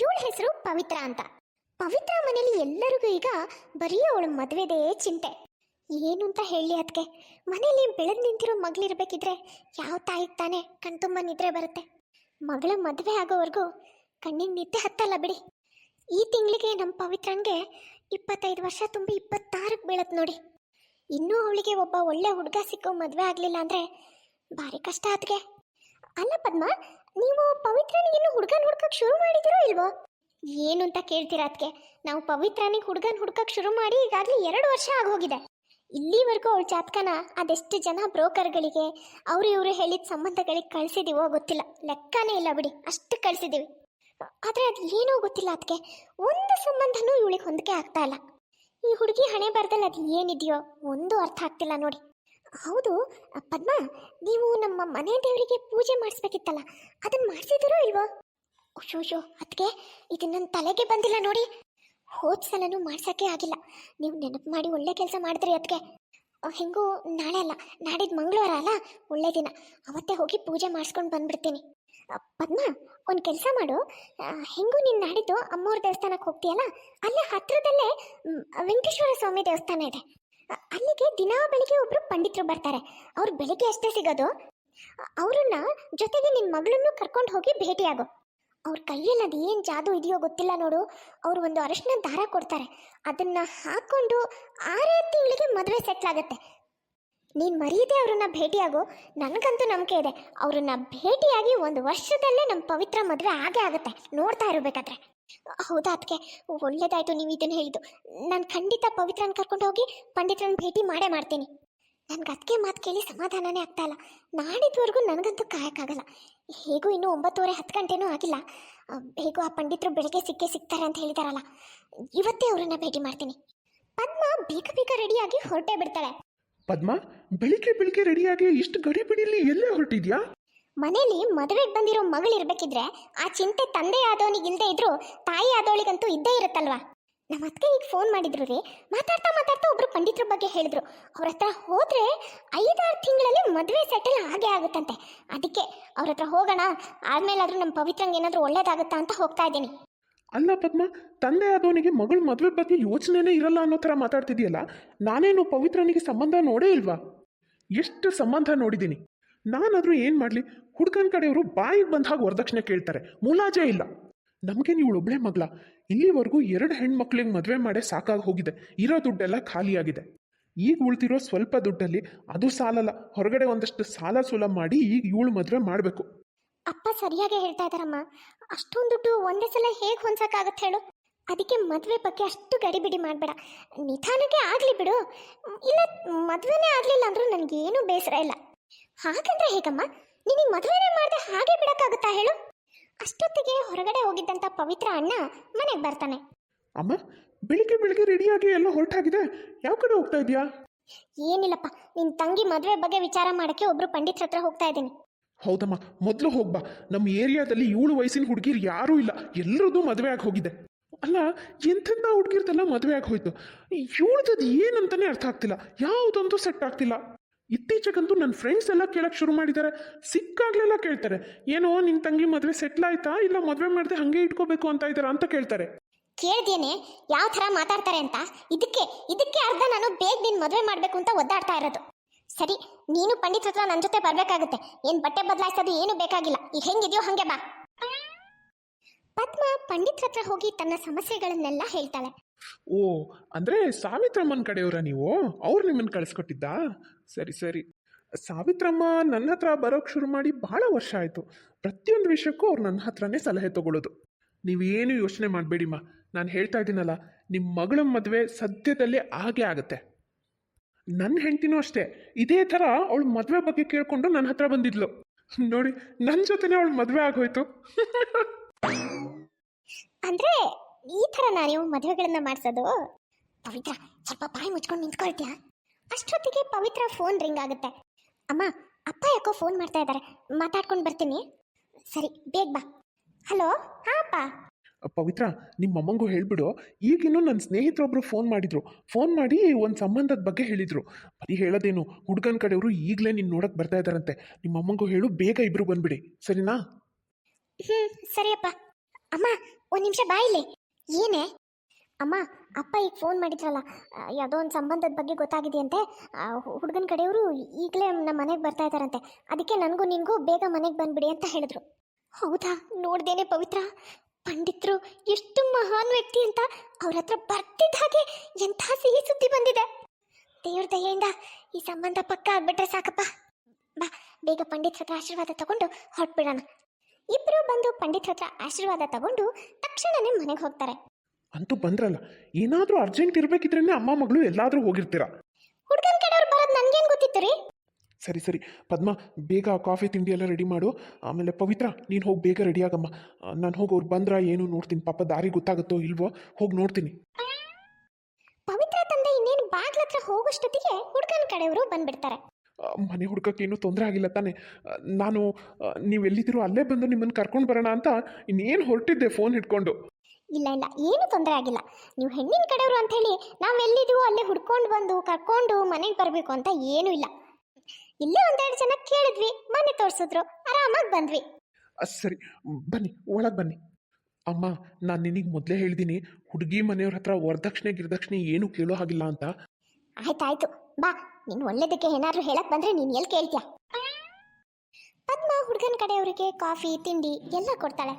ಇವಳ ಹೆಸರು ಪವಿತ್ರ ಅಂತ. ಪವಿತ್ರ ಮನೇಲಿ ಎಲ್ಲರಿಗೂ ಈಗ ಬರೀ ಅವಳ ಮದುವೆದೇ ಚಿಂತೆ. ಏನು ಅಂತ ಹೇಳಿ ಅದಕ್ಕೆ ಮನೇಲಿ ಬೆಳೆದು ನಿಂತಿರೋ ಮಗಳಿರ್ಬೇಕಿದ್ರೆ ಯಾವ ತಾಯಿಗೆ ತಾನೇ ಕಣ್ತುಂಬ ನಿದ್ರೆ ಬರುತ್ತೆ. ಮಗಳ ಮದುವೆ ಆಗೋವರೆಗೂ ಕಣ್ಣಿಗೆ ನಿದ್ದೆ ಹತ್ತಲ್ಲ ಬಿಡಿ. ಈ ತಿಂಗಳಿಗೆ ನಮ್ಮ ಪವಿತ್ರನ್ಗೆ ಇಪ್ಪತ್ತೈದು ವರ್ಷ ತುಂಬಿ ಇಪ್ಪತ್ತಾರಕ್ಕೆ ಬೀಳತ್ ನೋಡಿ. ಇನ್ನೂ ಅವಳಿಗೆ ಒಬ್ಬ ಒಳ್ಳೆ ಹುಡುಗ ಸಿಕ್ಕೋ ಮದುವೆ ಆಗಲಿಲ್ಲ ಅಂದರೆ ಭಾರಿ ಕಷ್ಟ ಅದಕ್ಕೆ ಅಲ್ಲ ಪದ್ಮ ನೀವು ಪವಿತ್ರನಿಗೆ ಹುಡುಗನ ಹುಡ್ಕಕ್ ಶುರು ಮಾಡಿದಿರೋ ಇಲ್ವೋ? ಏನು ಅಂತ ಕೇಳ್ತೀರಾ ಅದಕ್ಕೆ ನಾವು ಪವಿತ್ರನಿಗೆ ಹುಡುಗನ ಹುಡ್ಕಕ್ ಶುರು ಮಾಡಿ ಈಗಾಗಲೇ ಎರಡು ವರ್ಷ ಆಗೋಗಿದೆ. ಇಲ್ಲಿವರೆಗೂ ಅವಳ ಜಾತಕನ ಅದೆಷ್ಟು ಜನ ಬ್ರೋಕರ್ಗಳಿಗೆ, ಅವರು ಇವರು ಹೇಳಿದ ಸಂಬಂಧಗಳಿಗೆ ಕಳಿಸಿದೀವೋ ಗೊತ್ತಿಲ್ಲ. ಲೆಕ್ಕನೇ ಇಲ್ಲ ಬಿಡಿ, ಅಷ್ಟು ಕಳಿಸಿದೀವಿ. ಆದರೆ ಅದು ಏನೋ ಗೊತ್ತಿಲ್ಲ ಅದಕ್ಕೆ ಒಂದು ಸಂಬಂಧನೂ ಇವಳಿಗೆ ಹೊಂದಿಕೆ ಆಗ್ತಾ ಇಲ್ಲ. ಈ ಹುಡುಗಿ ಹಣೆ ಬರ್ದಲ್ಲಿ ಅದು ಏನಿದೆಯೋ ಒಂದು ಅರ್ಥ ಆಗ್ತಿಲ್ಲ ನೋಡಿ. ಹೌದು ಪದ್ಮ, ನೀವು ನಮ್ಮ ಮನೆ ದೇವರಿಗೆ ಪೂಜೆ ಮಾಡಿಸ್ಬೇಕಿತ್ತಲ್ಲ ಅದನ್ನ ಮಾಡಿಸಿದಿರೋ ಇಲ್ವೋ? ಅಯ್ಯೋ ಅದಕ್ಕೆ ಇದು ನನ್ನ ತಲೆಗೆ ಬಂದಿಲ್ಲ ನೋಡಿ. ಹೋದ ಸಲನೂ ಮಾಡ್ಸೋಕ್ಕೆ ಆಗಿಲ್ಲ. ನೀವು ನೆನಪು ಮಾಡಿ ಒಳ್ಳೆ ಕೆಲಸ ಮಾಡಿದ್ರಿ ಅದಕ್ಕೆ ಹೆಂಗೂ ನಾಳೆ ಅಲ್ಲ ನಾಡಿದ್ದು ಮಂಗಳವಾರ ಅಲ್ಲ, ಒಳ್ಳೆ ದಿನ. ಅವತ್ತೇ ಹೋಗಿ ಪೂಜೆ ಮಾಡಿಸ್ಕೊಂಡು ಬಂದ್ಬಿಡ್ತೀನಿ. ಪದ್ಮ, ಒಂದು ಕೆಲಸ ಮಾಡು. ಹೆಂಗು ನೀನು ನಾಡಿದ್ದು ಅಮ್ಮವ್ರ ದೇವಸ್ಥಾನಕ್ಕೆ ಹೋಗ್ತೀಯಲ್ಲ, ಅಲ್ಲೇ ಹತ್ರದಲ್ಲೇ ವೆಂಕಟೇಶ್ವರ ಸ್ವಾಮಿ ದೇವಸ್ಥಾನ ಇದೆ. ಅಲ್ಲಿಗೆ ದಿನಾ ಬೆಳಿಗ್ಗೆ ಒಬ್ರು ಪಂಡಿತರು ಬರ್ತಾರೆ. ಅವ್ರು ಬೆಳಿಗ್ಗೆ ಅಷ್ಟೇ ಸಿಗೋದು. ಅವರನ್ನ ಅವ್ರನ್ನ ಜೊತೆಗೆ ನಿನ್ನ ಮಗಳನ್ನು ಕರ್ಕೊಂಡು ಹೋಗಿ ಭೇಟಿಯಾಗು. ಅವ್ರ ಕೈಯಲ್ಲಿ ಅದು ಏನು ಜಾದು ಇದೆಯೋ ಗೊತ್ತಿಲ್ಲ ನೋಡು. ಅವ್ರು ಒಂದು ಅರಶಿನ ದಾರ ಕೊಡ್ತಾರೆ. ಅದನ್ನ ಹಾಕೊಂಡು ಆರೇ ತಿಂಗಳಿಗೆ ಮದುವೆ ಸೆಟ್ಲ್ ಆಗುತ್ತೆ. ನೀನು ಮರೀದೆ ಅವ್ರನ್ನ ಭೇಟಿಯಾಗು. ನನಗಂತೂ ನಂಬಿಕೆ ಇದೆ. ಅವ್ರನ್ನ ಭೇಟಿಯಾಗಿ ಒಂದು ವರ್ಷದಲ್ಲೇ ನಮ್ಮ ಪವಿತ್ರ ಮದುವೆ ಆಗೇ ಆಗುತ್ತೆ. ನೋಡ್ತಾ ಇರಬೇಕಾದ್ರೆ. ಹೌದಾ? ಅದಕ್ಕೆ ಒಳ್ಳೇದಾಯ್ತು ನೀವು ಇದನ್ನ ಹೇಳಿದ್ದು. ನಾನು ಖಂಡಿತ ಪವಿತ್ರನ ಕರ್ಕೊಂಡು ಹೋಗಿ ಪಂಡಿತರನ್ನ ಭೇಟಿ ಮಾಡೇ ಮಾಡ್ತೀನಿ. ನನ್ಗೆ ಅದಕ್ಕೆ ಮಾತು ಕೇಳಿ ಸಮಾಧಾನನೇ ಆಗ್ತಾ ಇಲ್ಲ. ನಾಡಿದ್ವರೆಗೂ ನನಗಂತೂ ಕಾಯಕ್ಕಾಗಲ್ಲ. ಹೇಗೂ ಇನ್ನೂ ಒಂಬತ್ತುವರೆ ಹತ್ತು ಗಂಟೆನೂ ಆಗಿಲ್ಲ. ಹೇಗೋ ಆ ಪಂಡಿತರು ಬೆಳಗ್ಗೆ ಸಿಕ್ಕೇ ಸಿಗ್ತಾರೆ ಅಂತ ಹೇಳಿದಾರಲ್ಲ. ಇವತ್ತೇ ಅವ್ರನ್ನ ಭೇಟಿ ಮಾಡ್ತೀನಿ. ಪದ್ಮ ಬೇಗ ಬೇಗ ರೆಡಿಯಾಗಿ ಹೊರಟೇ ಬಿಡ್ತಾಳೆ. ಪದ್ಮ, ಬೆಳಿಗ್ಗೆ ಬೆಳಿಗ್ಗೆ ರೆಡಿಯಾಗಿ ಇಷ್ಟು ಗಡಿ ಬಿಡಿಲಿ ಎಲ್ಲೇ ಹೊರಟಿದ್ಯಾ? ಮನೇಲಿ ಮದುವೆಗೆ ಬಂದಿರೋ ಮಗಳು ಇರ್ಬೇಕಿದ್ರೆ ಆ ಚಿಂತೆ ತಂದೆ ಆದವನಿಗೆ ಇಲ್ಲದೆ ಇದ್ರು ತಾಯಿ ಆದವಳಿಗಂತೂ ಇದ್ದೇ ಇರುತ್ತಲ್ವಾ? ನಮ್ಮ ಅತ್ತೆ ಈಗ ಫೋನ್ ಮಾಡಿದ್ರು ರೀ. ಮಾತಾಡ್ತಾ ಮಾತಾಡ್ತಾ ಒಬ್ರು ಪಂಡಿತರ ಬಗ್ಗೆ ಹೇಳಿದ್ರು. ಅವ್ರ ಹತ್ರ ಹೋದ್ರೆ ಐದಾರು ತಿಂಗಳಲ್ಲಿ ಮದುವೆ ಸೆಟಲ್ ಆಗೇ ಆಗುತ್ತಂತೆ. ಅದಕ್ಕೆ ಅವ್ರ ಹತ್ರ ಹೋಗೋಣ, ಆದ್ಮೇಲಾದ್ರೂ ನಮ್ಮ ಪವಿತ್ರಂಗೆ ಏನಾದರೂ ಒಳ್ಳೇದಾಗುತ್ತಾ ಅಂತ ಹೋಗ್ತಾ ಇದ್ದೀನಿ. ಅಲ್ಲ ಪದ್ಮ, ತಂದೆ ಆದವನಿಗೆ ಮಗಳ ಮದುವೆ ಬಗ್ಗೆ ಯೋಚನೆನೇ ಇರಲ್ಲ ಅನ್ನೋ ಥರ ಮಾತಾಡ್ತಿದ್ಯಲ್ಲ? ನಾನೇನು ಪವಿತ್ರನಿಗೆ ಸಂಬಂಧ ನೋಡೇ ಇಲ್ವಾ? ಎಷ್ಟು ಸಂಬಂಧ ನೋಡಿದ್ದೀನಿ. ನಾನಾದರೂ ಏನು ಮಾಡಲಿ? ಹುಡುಗನ ಕಡೆಯವರು ಬಾಯಿಗೆ ಬಂದ ಹಾಗೆ ವರದಕ್ಷಿಣೆ ಕೇಳ್ತಾರೆ. ಮುಲಾಜೆ ಇಲ್ಲ. ನಮಗೆ ನೀವು ಒಬ್ಬಳೇ ಮಗಳ. ಇಲ್ಲಿವರೆಗೂ ಎರಡು ಹೆಣ್ಮಕ್ಳಿಗೆ ಮದುವೆ ಮಾಡಿ ಸಾಕಾಗಿ ಹೋಗಿದೆ. ಇರೋ ದುಡ್ಡೆಲ್ಲ ಖಾಲಿಯಾಗಿದೆ. ಈಗ ಉಳ್ತಿರೋ ಸ್ವಲ್ಪ ದುಡ್ಡಲ್ಲಿ ಅದು ಸಾಲಲ್ಲ. ಹೊರಗಡೆ ಒಂದಷ್ಟು ಸಾಲ ಸುಲ ಮಾಡಿ ಈಗ ಇವಳು ಮದುವೆ ಮಾಡಬೇಕು. ಅಪ್ಪ ಸರಿಯಾಗಿ ಹೇಳ್ತಾ ಇದ್ದಾರಮ್ಮ. ಅಷ್ಟೊಂದು ದುಡ್ಡು ಒಂದೇ ಸಲ ಹೇಗೆ ಹೊಂದಕ್ಕಾಗತ್ತೆ ಹೇಳು? ಅದಕ್ಕೆ ಮದುವೆ ಬಗ್ಗೆ ಅಷ್ಟು ಗಡಿಬಿಡಿ ಮಾಡಬೇಡ. ನಿಧಾನಕ್ಕೆ ಆಗಲಿ ಬಿಡು. ಇಲ್ಲ, ಮದುವೆನೇ ಆಗಲಿಲ್ಲ ಅಂದ್ರೂ ನನಗೇನು ಬೇಸರ ಇಲ್ಲ. ಹಾಗಂದ್ರೆ ಹೇಗಮ್ಮ? ನಿನಗೆ ಮದುವೆನೇ ಮಾಡದೆ ಹಾಗೆ ಬಿಡಕ್ಕಾಗುತ್ತಾ ಹೇಳು? ಅಷ್ಟೊತ್ತಿಗೆ ಹೊರಗಡೆ ಹೋಗಿದ್ದಂತ ಪವಿತ್ರ ಅಣ್ಣ ಮನೆಗೆ ಬರ್ತಾನೆ. ಅಮ್ಮ ಬೆಳಿಗ್ಗೆ ಬೆಳಿಗ್ಗೆ ರೆಡಿಯಾಗಿ ಎಲ್ಲ ಹೊರಟಾಗಿದೆ. ಯಾವ ಕಡೆ ಹೋಗ್ತಾ ಇದೆಯಾ ಏನಿಲ್ಲಪ್ಪ ನಿನ್ ತಂಗಿ ಮದುವೆ ಬಗ್ಗೆ ವಿಚಾರ ಮಾಡಕ್ಕೆ ಒಬ್ರು ಪಂಡಿತ್ರ ಹತ್ರ ಹೋಗ್ತಾ ಇದ್ದೀನಿ. ಹೌದಮ್ಮ ಮೊದಲು ಹೋಗ್ಬಾ ನಮ್ಮ ಏರಿಯಾದಲ್ಲಿ ಏಳು ವಯಸ್ಸಿನ ಹುಡುಗಿರು ಯಾರೂ ಇಲ್ಲ. ಎಲ್ಲರದ್ದು ಮದುವೆ ಆಗಿ ಹೋಗಿದೆ. ಅಲ್ಲ ಎಂಥೆಂಥ ಹುಡುಗಿರ್ದೆಲ್ಲ ಮದುವೆ ಆಗಿ ಹೋಯ್ತು? ಏಳ್ದದ್ದು ಏನಂತಾನೆ ಅರ್ಥ ಆಗ್ತಿಲ್ಲ. ಯಾವುದಂತೂ ಸೆಟ್ ಆಗ್ತಿಲ್ಲ. ಇತ್ತೀಚೆಗಂತೂ ನನ್ನ ಫ್ರೆಂಡ್ಸ್ ಎಲ್ಲ ಕೇಳಕ್ಕೆ ಶುರು ಮಾಡಿದ್ದಾರೆ ಸಿಕ್ಕಾಗ್ಲೆಲ್ಲ ಕೇಳ್ತಾರೆ. ಏನೋ ನಿನ್ನ ತಂಗಿ ಮದುವೆ ಸೆಟ್ಲ್ ಆಯ್ತಾ? ಇಲ್ಲ ಮದುವೆ ಮಾಡದೆ ಹಂಗೆ ಇಟ್ಕೋಬೇಕು ಅಂತ ಇದ್ದಾರೆ ಅಂತ ಕೇಳ್ತಾರೆ. ಕೇಳ್ದೇನೆ? ಯಾವ ಥರ ಮಾತಾಡ್ತಾರೆ ಅಂತ? ಇದಕ್ಕೆ ಇದಕ್ಕೆ ಅರ್ಧ ನಾನು ಬೇಗ ನಿನ್ ಮದುವೆ ಮಾಡಬೇಕು ಅಂತ ಒದ್ದಾಡ್ತಾ ಇರೋದು. ಸರಿ ನೀನು ಪಂಡಿತ್ ಹತ್ರ ನನ್ನ ಜೊತೆ ಬರಬೇಕಾಗುತ್ತೆ. ಏನ್ ಬಟ್ಟೆ ಬದಲಾಯಿಸೋದು ಏನು ಬೇಕಾಗಿಲ್ಲ. ಈಗ ಹೆಂಗಿದೆಯೋ ಹಂಗೆ ಬಾ. ಪದ್ಮ ಪಂಡಿತ್ ಹತ್ರ ಹೋಗಿ ತನ್ನ ಸಮಸ್ಯೆಗಳನ್ನೆಲ್ಲ ಹೇಳ್ತಾಳೆ. ಓ ಅಂದ್ರೆ ಸಾವಿತ್ರಮ್ಮನ ಕಡೆಯವರ ನೀವು? ಅವ್ರು ನಿಮ್ಮನ್ನು ಕಳಿಸ್ಕೊಟ್ಟಿದ್ದಾ? ಸರಿ ಸರಿ. ಸಾವಿತ್ರಮ್ಮ ನನ್ನ ಹತ್ರ ಬರೋಕ್ಕೆ ಶುರು ಮಾಡಿ ಭಾಳ ವರ್ಷ ಆಯಿತು. ಪ್ರತಿಯೊಂದು ವಿಷಯಕ್ಕೂ ಅವ್ರು ನನ್ನ ಹತ್ರನೇ ಸಲಹೆ ತೊಗೊಳ್ಳೋದು ನೀವೇನು ಯೋಚನೆ ಮಾಡಬೇಡಿಮ್ಮ. ನಾನು ಹೇಳ್ತಾ ಇದ್ದೀನಲ್ಲ ನಿಮ್ಮ ಮಗಳ ಮದುವೆ ಸದ್ಯದಲ್ಲೇ ಆಗೇ ಆಗುತ್ತೆ. ನನ್ನ ಹೆಂಡ್ತಿನೂ ಅಷ್ಟೇ. ಇದೇ ಥರ ಅವಳು ಮದುವೆ ಬಗ್ಗೆ ಕೇಳಿಕೊಂಡು ನನ್ನ ಹತ್ರ ಬಂದಿದ್ಲು. ನೋಡಿ ನನ್ನ ಜೊತೆನೇ ಅವಳು ಮದುವೆ ಆಗೋಯ್ತು. ಅಂದ್ರೆ ಈ ತರ ನಾನು ಮದುವೆಗಳನ್ನ ಮಾಡಿಸೋದು? ಪವಿತ್ರ, ಸ್ವಲ್ಪ ಬಾಯಿ ಮುಚ್ಕೊಂಡು ನಿಂತ್ಕೊಳ್ತೀಯಾ? ಅಷ್ಟೊತ್ತಿಗೆ ಪವಿತ್ರ ಫೋನ್ ರಿಂಗ್ ಆಗುತ್ತೆ. ಅಮ್ಮ ಅಪ್ಪ ಯಾಕೋ ಫೋನ್ ಮಾಡ್ತಾ ಇದ್ದಾರೆ. ಮಾತಾಡ್ಕೊಂಡು ಬರ್ತೀನಿ. ಸರಿ ಬೇಗ ಬಾ. ಹಲೋ ಹಾ ಅಪ್ಪ. ಪವಿತ್ರ ನಿಮ್ಮ ಅಮ್ಮಂಗೂ ಹೇಳ್ಬಿಡು. ಈಗಿನ್ನೂ ನನ್ನ ಸ್ನೇಹಿತರೊಬ್ರು ಫೋನ್ ಮಾಡಿದ್ರು. ಫೋನ್ ಮಾಡಿ ಒಂದು ಸಂಬಂಧದ ಬಗ್ಗೆ ಹೇಳಿದ್ರು. ಬರೀ ಹೇಳೋದೇನು ಹುಡುಗನ ಕಡೆಯವರು ಈಗಲೇ ನೀನು ನೋಡಕ್ಕೆ ಬರ್ತಾ ಇದ್ದಾರಂತೆ. ನಿಮ್ಮ ಅಮ್ಮಂಗೂ ಹೇಳು ಬೇಗ ಇಬ್ರು ಬಂದ್ಬಿಡಿ. ಸರಿನಾ? ಹ್ಞೂ ಸರಿಯಪ್ಪ ಅಮ್ಮ ಒಂದು ನಿಮಿಷ ಬಾಯಿಲೆ ಏನೇ? ಅಮ್ಮ, ಅಪ್ಪ ಈಗ ಫೋನ್ ಮಾಡಿದ್ರಲ್ಲ ಯಾವುದೋ ಒಂದು ಸಂಬಂಧದ ಬಗ್ಗೆ ಗೊತ್ತಾಗಿದೆಯಂತೆ. ಹುಡುಗನ ಕಡೆಯವರು ಈಗಲೇ ನಮ್ಮ ಮನೆಗೆ ಬರ್ತಾ ಇದ್ದಾರಂತೆ. ಅದಕ್ಕೆ ನನಗೂ ನಿನಗೂ ಬೇಗ ಮನೆಗೆ ಬಂದ್ಬಿಡಿ ಅಂತ ಹೇಳಿದ್ರು. ಹೌದಾ? ನೋಡ್ದೇನೆ ಪವಿತ್ರ. ಪಂಡಿತರು ಎಷ್ಟು ಮಹಾನ್ ವ್ಯಕ್ತಿ ಅಂತ ಅವ್ರ ಹತ್ರ ಬರ್ತಿದ್ದ ಹಾಗೆ ಎಂಥ ಸಿಹಿ ಸುದ್ದಿ ಬಂದಿದೆ. ದೇವ್ರ ದಯೆಯಿಂದ ಈ ಸಂಬಂಧ ಪಕ್ಕ ಆಗ್ಬಿಟ್ರೆ ಸಾಕಪ್ಪ. ಬಾ, ಬೇಗ ಪಂಡಿತ್ ಹತ್ರ ಆಶೀರ್ವಾದ ತಗೊಂಡು ಹೊರಟ್ಬಿಡೋಣ. ಇಬ್ಬರು ಬಂದು ಪಂಡಿತ್ ಹತ್ರ ಆಶೀರ್ವಾದ ತಗೊಂಡು ತಕ್ಷಣನೇ ಮನೆಗೆ ಹೋಗ್ತಾರೆ. ಅಂತೂ ಬಂದ್ರಲ್ಲ. ಏನಾದರೂ ಅರ್ಜೆಂಟ್ ಇರಬೇಕಿದ್ರೇ ಅಮ್ಮ ಮಗಳು ಎಲ್ಲಾದರೂ ಹೋಗಿರ್ತೀರಾ? ಹುಡುಗನ ಕಡೆಯವ್ರು ಬರೋದು ನನ್ಗೇನು ಗೊತ್ತಿತ್ತು ರೀ? ಸರಿ ಸರಿ. ಪದ್ಮ ಬೇಗ ಕಾಫಿ ತಿಂಡಿ ಎಲ್ಲ ರೆಡಿ ಮಾಡು. ಆಮೇಲೆ ಪವಿತ್ರ ನೀನು ಹೋಗಿ ಬೇಗ ರೆಡಿ ಆಗಮ್ಮ. ನಾನು ಹೋಗಿ ಅವ್ರು ಬಂದ್ರ ಏನು ನೋಡ್ತೀನಿ. ಪಾಪ ದಾರಿ ಗೊತ್ತಾಗುತ್ತೋ ಇಲ್ವೋ ಹೋಗಿ ನೋಡ್ತೀನಿ. ಪವಿತ್ರ ತಂದೆ ಇನ್ನೇನು ಬಾಗ್ಲ ಹತ್ರ ಹೋಗೋಷ್ಟೊತ್ತಿಗೆ ಹುಡುಗನ ಕಡೆಯವರು ಬಂದ್ಬಿಡ್ತಾರೆ. ಮನೆ ಹುಡ್ಕಕ್ಕೆ ಏನೂ ತೊಂದರೆ ಆಗಿಲ್ಲ ತಾನೆ. ನಾನು ನೀವು ನೀವೆಲ್ಲಿದ್ದೀರೋ ಅಲ್ಲೇ ಬಂದು ನಿಮ್ಮನ್ನು ಕರ್ಕೊಂಡು ಬರೋಣ ಅಂತ ಇನ್ನೇನು ಹೊರಟಿದ್ದೆ ಫೋನ್ ಹಿಡ್ಕೊಂಡು. ಇಲ್ಲ ಇಲ್ಲ ಏನು ತೊಂದರೆ ಆಗಿಲ್ಲ. ನೀವು ಹೆಣ್ಣಿನ ಕಡೆಯವರು ಅಂತ ಹೇಳಿ ನಾವು ಎಲ್ಲಿದ್ದೀವೋ ಅಲ್ಲೇ ಹುಡ್ಕೊಂಡು ಬಂದು ಕರ್ಕೊಂಡು ಮನೆಗೆ ಬರಬೇಕು ಅಂತ ಏನೂ ಇಲ್ಲ. ಇಲ್ಲೇ ಒಂದೆರಡು ಜನ ಕೇಳಿದ್ವಿ ಮನೆ ತೋರಿಸಿದ್ರು ಆರಾಮಾಗಿ ಬಂದ್ವಿ. ಸರಿ ಬನ್ನಿ ಒಳಗೆ ಬನ್ನಿ. ಅಮ್ಮ ನಾನು ನಿನಗೆ ಮೊದಲೇ ಹೇಳಿದ್ದೀನಿ ಹುಡುಗಿ ಮನೆಯವ್ರ ಹತ್ರ ವರದಕ್ಷಿಣೆ ಗಿರದಕ್ಷಿಣೆ ಏನು ಕೇಳೋ ಹಾಗಿಲ್ಲ ಅಂತ. ಆಯ್ತಾಯ್ತು ಬಾ ನೀನು ಒಳ್ಳೇದಕ್ಕೆ ಏನಾದರೂ ಹೇಳಕ್ ಬಂದ್ರೆ ನೀನು ಎಲ್ಲಿ ಕೇಳ್ತೀಯ? ಪದ್ಮ ಹುಡುಗನ ಕಡೆಯವರಿಗೆ ಕಾಫಿ ತಿಂಡಿ ಎಲ್ಲ ಕೊಡ್ತಾಳೆ.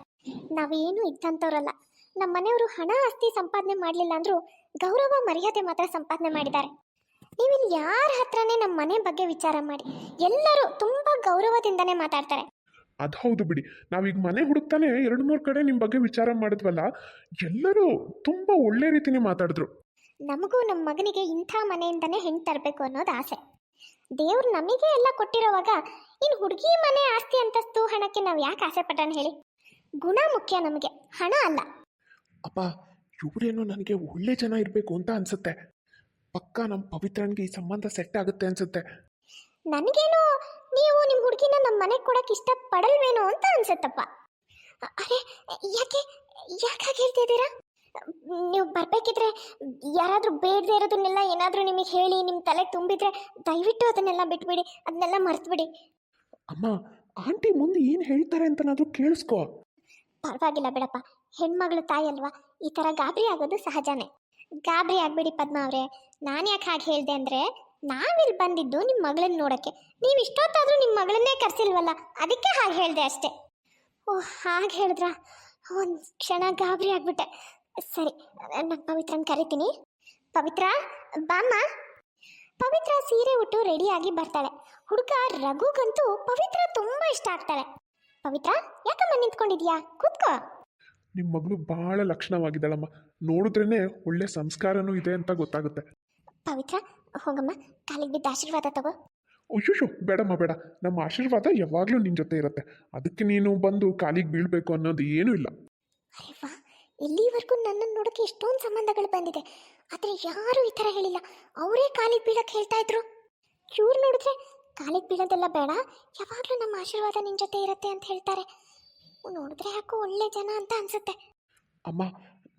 ನಾವೇನು ಇದ್ದಂಥವ್ರಲ್ಲ. ನಮ್ಮ ಮನೆಯವರು ಹಣ ಆಸ್ತಿ ಸಂಪಾದನೆ ಮಾಡಲಿಲ್ಲ ಅಂದ್ರೂ ಗೌರವ ಮರ್ಯಾದೆ ಮಾತ್ರ ಸಂಪಾದನೆ ಮಾಡಿದ್ದಾರೆ. ನೀವಿಲ್ಲಿ ಯಾರ ಹತ್ರನೇ ನಮ್ಮ ಮನೆ ಬಗ್ಗೆ ವಿಚಾರ ಮಾಡಿ ಎಲ್ಲರೂ ತುಂಬಾ ಗೌರವದಿಂದನೇ ಮಾತಾಡ್ತಾರೆ. ಅದು ಹೌದು ಬಿಡಿ. ನಾವೀಗ ಮನೆ ಹುಡುಕ್ತಾನೆ ಎರಡು ಮೂರು ಕಡೆ ನಿಮ್ಮ ಬಗ್ಗೆ ವಿಚಾರ ಮಾಡಿದ್ವಲ್ಲ ಎಲ್ಲರೂ ತುಂಬ ಒಳ್ಳೆ ರೀತಿನೇ ಮಾತಾಡಿದ್ರು. ನಮಗೂ ನಮ್ಮ ಮಗನಿಗೆ ಇಂಥ ಮನೆಯಿಂದನೇ ಹೆಣ್ಣು ತರಬೇಕು ಅನ್ನೋದು ಆಸೆ. ದೇವ್ರು ನಮಗೆ ಎಲ್ಲ ಕೊಟ್ಟಿರೋವಾಗ ಇನ್ನು ಹುಡುಗಿ ಮನೆ ಆಸ್ತಿ ಅಂತಸ್ತು ಹಣಕ್ಕೆ ನಾವು ಯಾಕೆ ಆಸೆ ಪಟ್ಟಣ ಹೇಳಿ? ಗುಣ ಮುಖ್ಯ ನಮಗೆ ಹಣ ಅಲ್ಲ. ಅಪ್ಪ ಇವರೇನೋ ನನಗೆ ಒಳ್ಳೆ ಜನ ಇರಬೇಕು ಅಂತ ಅನ್ಸುತ್ತೆ. ಪಕ್ಕ ನಮ್ಮ ಪವಿತ್ರನಿಗೆ ಈ ಸಂಬಂಧ ಸೆಟ್ ಆಗುತ್ತೆ ಅನ್ಸುತ್ತೆ. ನನಗೇನೋ ನೀವು ನಿಮ್ಮ ಹುಡುಗಿನ ನಮ್ಮ ಮನೆಗೆ ಕೊಡಕ್ಕೆ ಇಷ್ಟಪಡಲ್ವೇನೋ ಅಂತ ಅನ್ಸುತ್ತಪ್ಪ. ಅರೆ ಯಾಕೆ ಯಾಕೆ ಹಾಗೆ ಹೇಳ್ತಿದ್ದೀರಾ ನೀವು ಬರಬೇಕಿದ್ರೆ ಯಾರಾದರೂ ಬೇಡದೆ ಇರೋದನ್ನೆಲ್ಲ ಏನಾದರೂ ನಿಮಗೆ ಹೇಳಿ ನಿಮ್ಮ ತಲೆ ತುಂಬಿದ್ರೆ ದಯವಿಟ್ಟು ಅದನ್ನೆಲ್ಲ ಬಿಟ್ಬಿಡಿ ಅದನ್ನೆಲ್ಲ ಮರೆತುಬಿಡಿ. ಅಮ್ಮ ಆಂಟಿ ಮುಂದೆ ಏನು ಹೇಳ್ತಾರೆ ಅಂತನಾದರೂ ಕೇಳಿಸ್ಕೋ. ಪರವಾಗಿಲ್ಲ ಬಿಡಪ್ಪ. ಹೆಣ್ಮಗಳು ತಾಯಿ ಅಲ್ವಾ? ಈ ಥರ ಗಾಬರಿ ಆಗೋದು ಸಹಜನೇ. ಗಾಬರಿ ಆಗಬೇಡಿ ಪದ್ಮ ಅವರೇ. ನಾನು ಯಾಕೆ ಹಾಗೆ ಹೇಳಿದೆ ಅಂದರೆ ನಾವಿಲ್ಲಿ ಬಂದಿದ್ದು ನಿಮ್ಮ ಮಗಳನ್ನ ನೋಡೋಕ್ಕೆ. ನೀವು ಇಷ್ಟೊತ್ತಾದರೂ ನಿಮ್ಮ ಮಗಳನ್ನೇ ಕರೆಸಿಲ್ವಲ್ಲ? ಅದಕ್ಕೆ ಹಾಗೆ ಹೇಳಿದೆ ಅಷ್ಟೇ. ಓ ಹಾಗೆ ಹೇಳಿದ್ರಾ? ಒಂದು ಕ್ಷಣ ಗಾಬರಿ ಆಗ್ಬಿಟ್ಟೆ. ಸರಿ, ನಾನು ಪವಿತ್ರನ ಕರಿತೀನಿ. ಪವಿತ್ರ, ಬಾಮ್ಮ. ಪವಿತ್ರ ಸೀರೆ ಉಟ್ಟು ರೆಡಿಯಾಗಿ ಬರ್ತಾಳೆ. ಹುಡುಗ ರಘುಗಂತೂ ಪವಿತ್ರ ತುಂಬ ಇಷ್ಟ ಆಗ್ತಾಳೆ. ಪವಿತ್ರ, ಯಾಕಮ್ಮ ನಿಂತ್ಕೊಂಡಿದ್ಯಾ? ಕೂತ್ಕೋ. ನಿಮ್ಮ ಮಗಳು ಭಾಳ ಲಕ್ಷಣವಾಗಿದ್ದಾಳಮ್ಮ. ನೋಡಿದ್ರೇ ಒಳ್ಳೆ ಸಂಸ್ಕಾರನೂ ಇದೆ ಅಂತ ಗೊತ್ತಾಗುತ್ತೆ. ಪವಿತ್ರ ಹೋಗಮ್ಮ. ಕಾಲಿಗೆ ಬಿದ್ದ ಆಶೀರ್ವಾದ ತಗೋ. ಅಯ್ಯೋ ಬೇಡಮ್ಮ ಬೇಡ. ನಮ್ಮ ಆಶೀರ್ವಾದ ಯಾವಾಗಲೂ ನಿನ್ನ ಜೊತೆ ಇರುತ್ತೆ. ಅದಕ್ಕೆ ನೀನು ಬಂದು ಕಾಲಿಗೆ ಬೀಳಬೇಕು ಅನ್ನೋದು ಏನೂ ಇಲ್ಲ. ಇಲ್ಲಿವರೆಗೂ ನನ್ನನ್ನು ನೋಡೋಕೆ ಎಷ್ಟೊಂದು ಸಂಬಂಧಗಳು ಬಂದಿದೆ. ಆದರೆ ಯಾರೂ ಈ ಥರ ಹೇಳಿಲ್ಲ. ಅವರೇ ಕಾಲಿಗೆ ಬೀಳಕ್ಕೆ ಹೇಳ್ತಾ ಇದ್ರು. ಇವ್ರು ನೋಡಿದ್ರೆ ಕಾಲಿಗೆ ಬೀಳೋದೆಲ್ಲ ಬೇಡ. ಯಾವಾಗಲೂ ನಮ್ಮ ಆಶೀರ್ವಾದ ನಿನ್ನ ಜೊತೆ ಇರುತ್ತೆ ಅಂತ ಹೇಳ್ತಾರೆ. ನೋಡಿದ್ರೆ ಯಾಕೋ ಒಳ್ಳೆ ಜನ ಅಂತ ಅನ್ಸುತ್ತೆ. ಅಮ್ಮ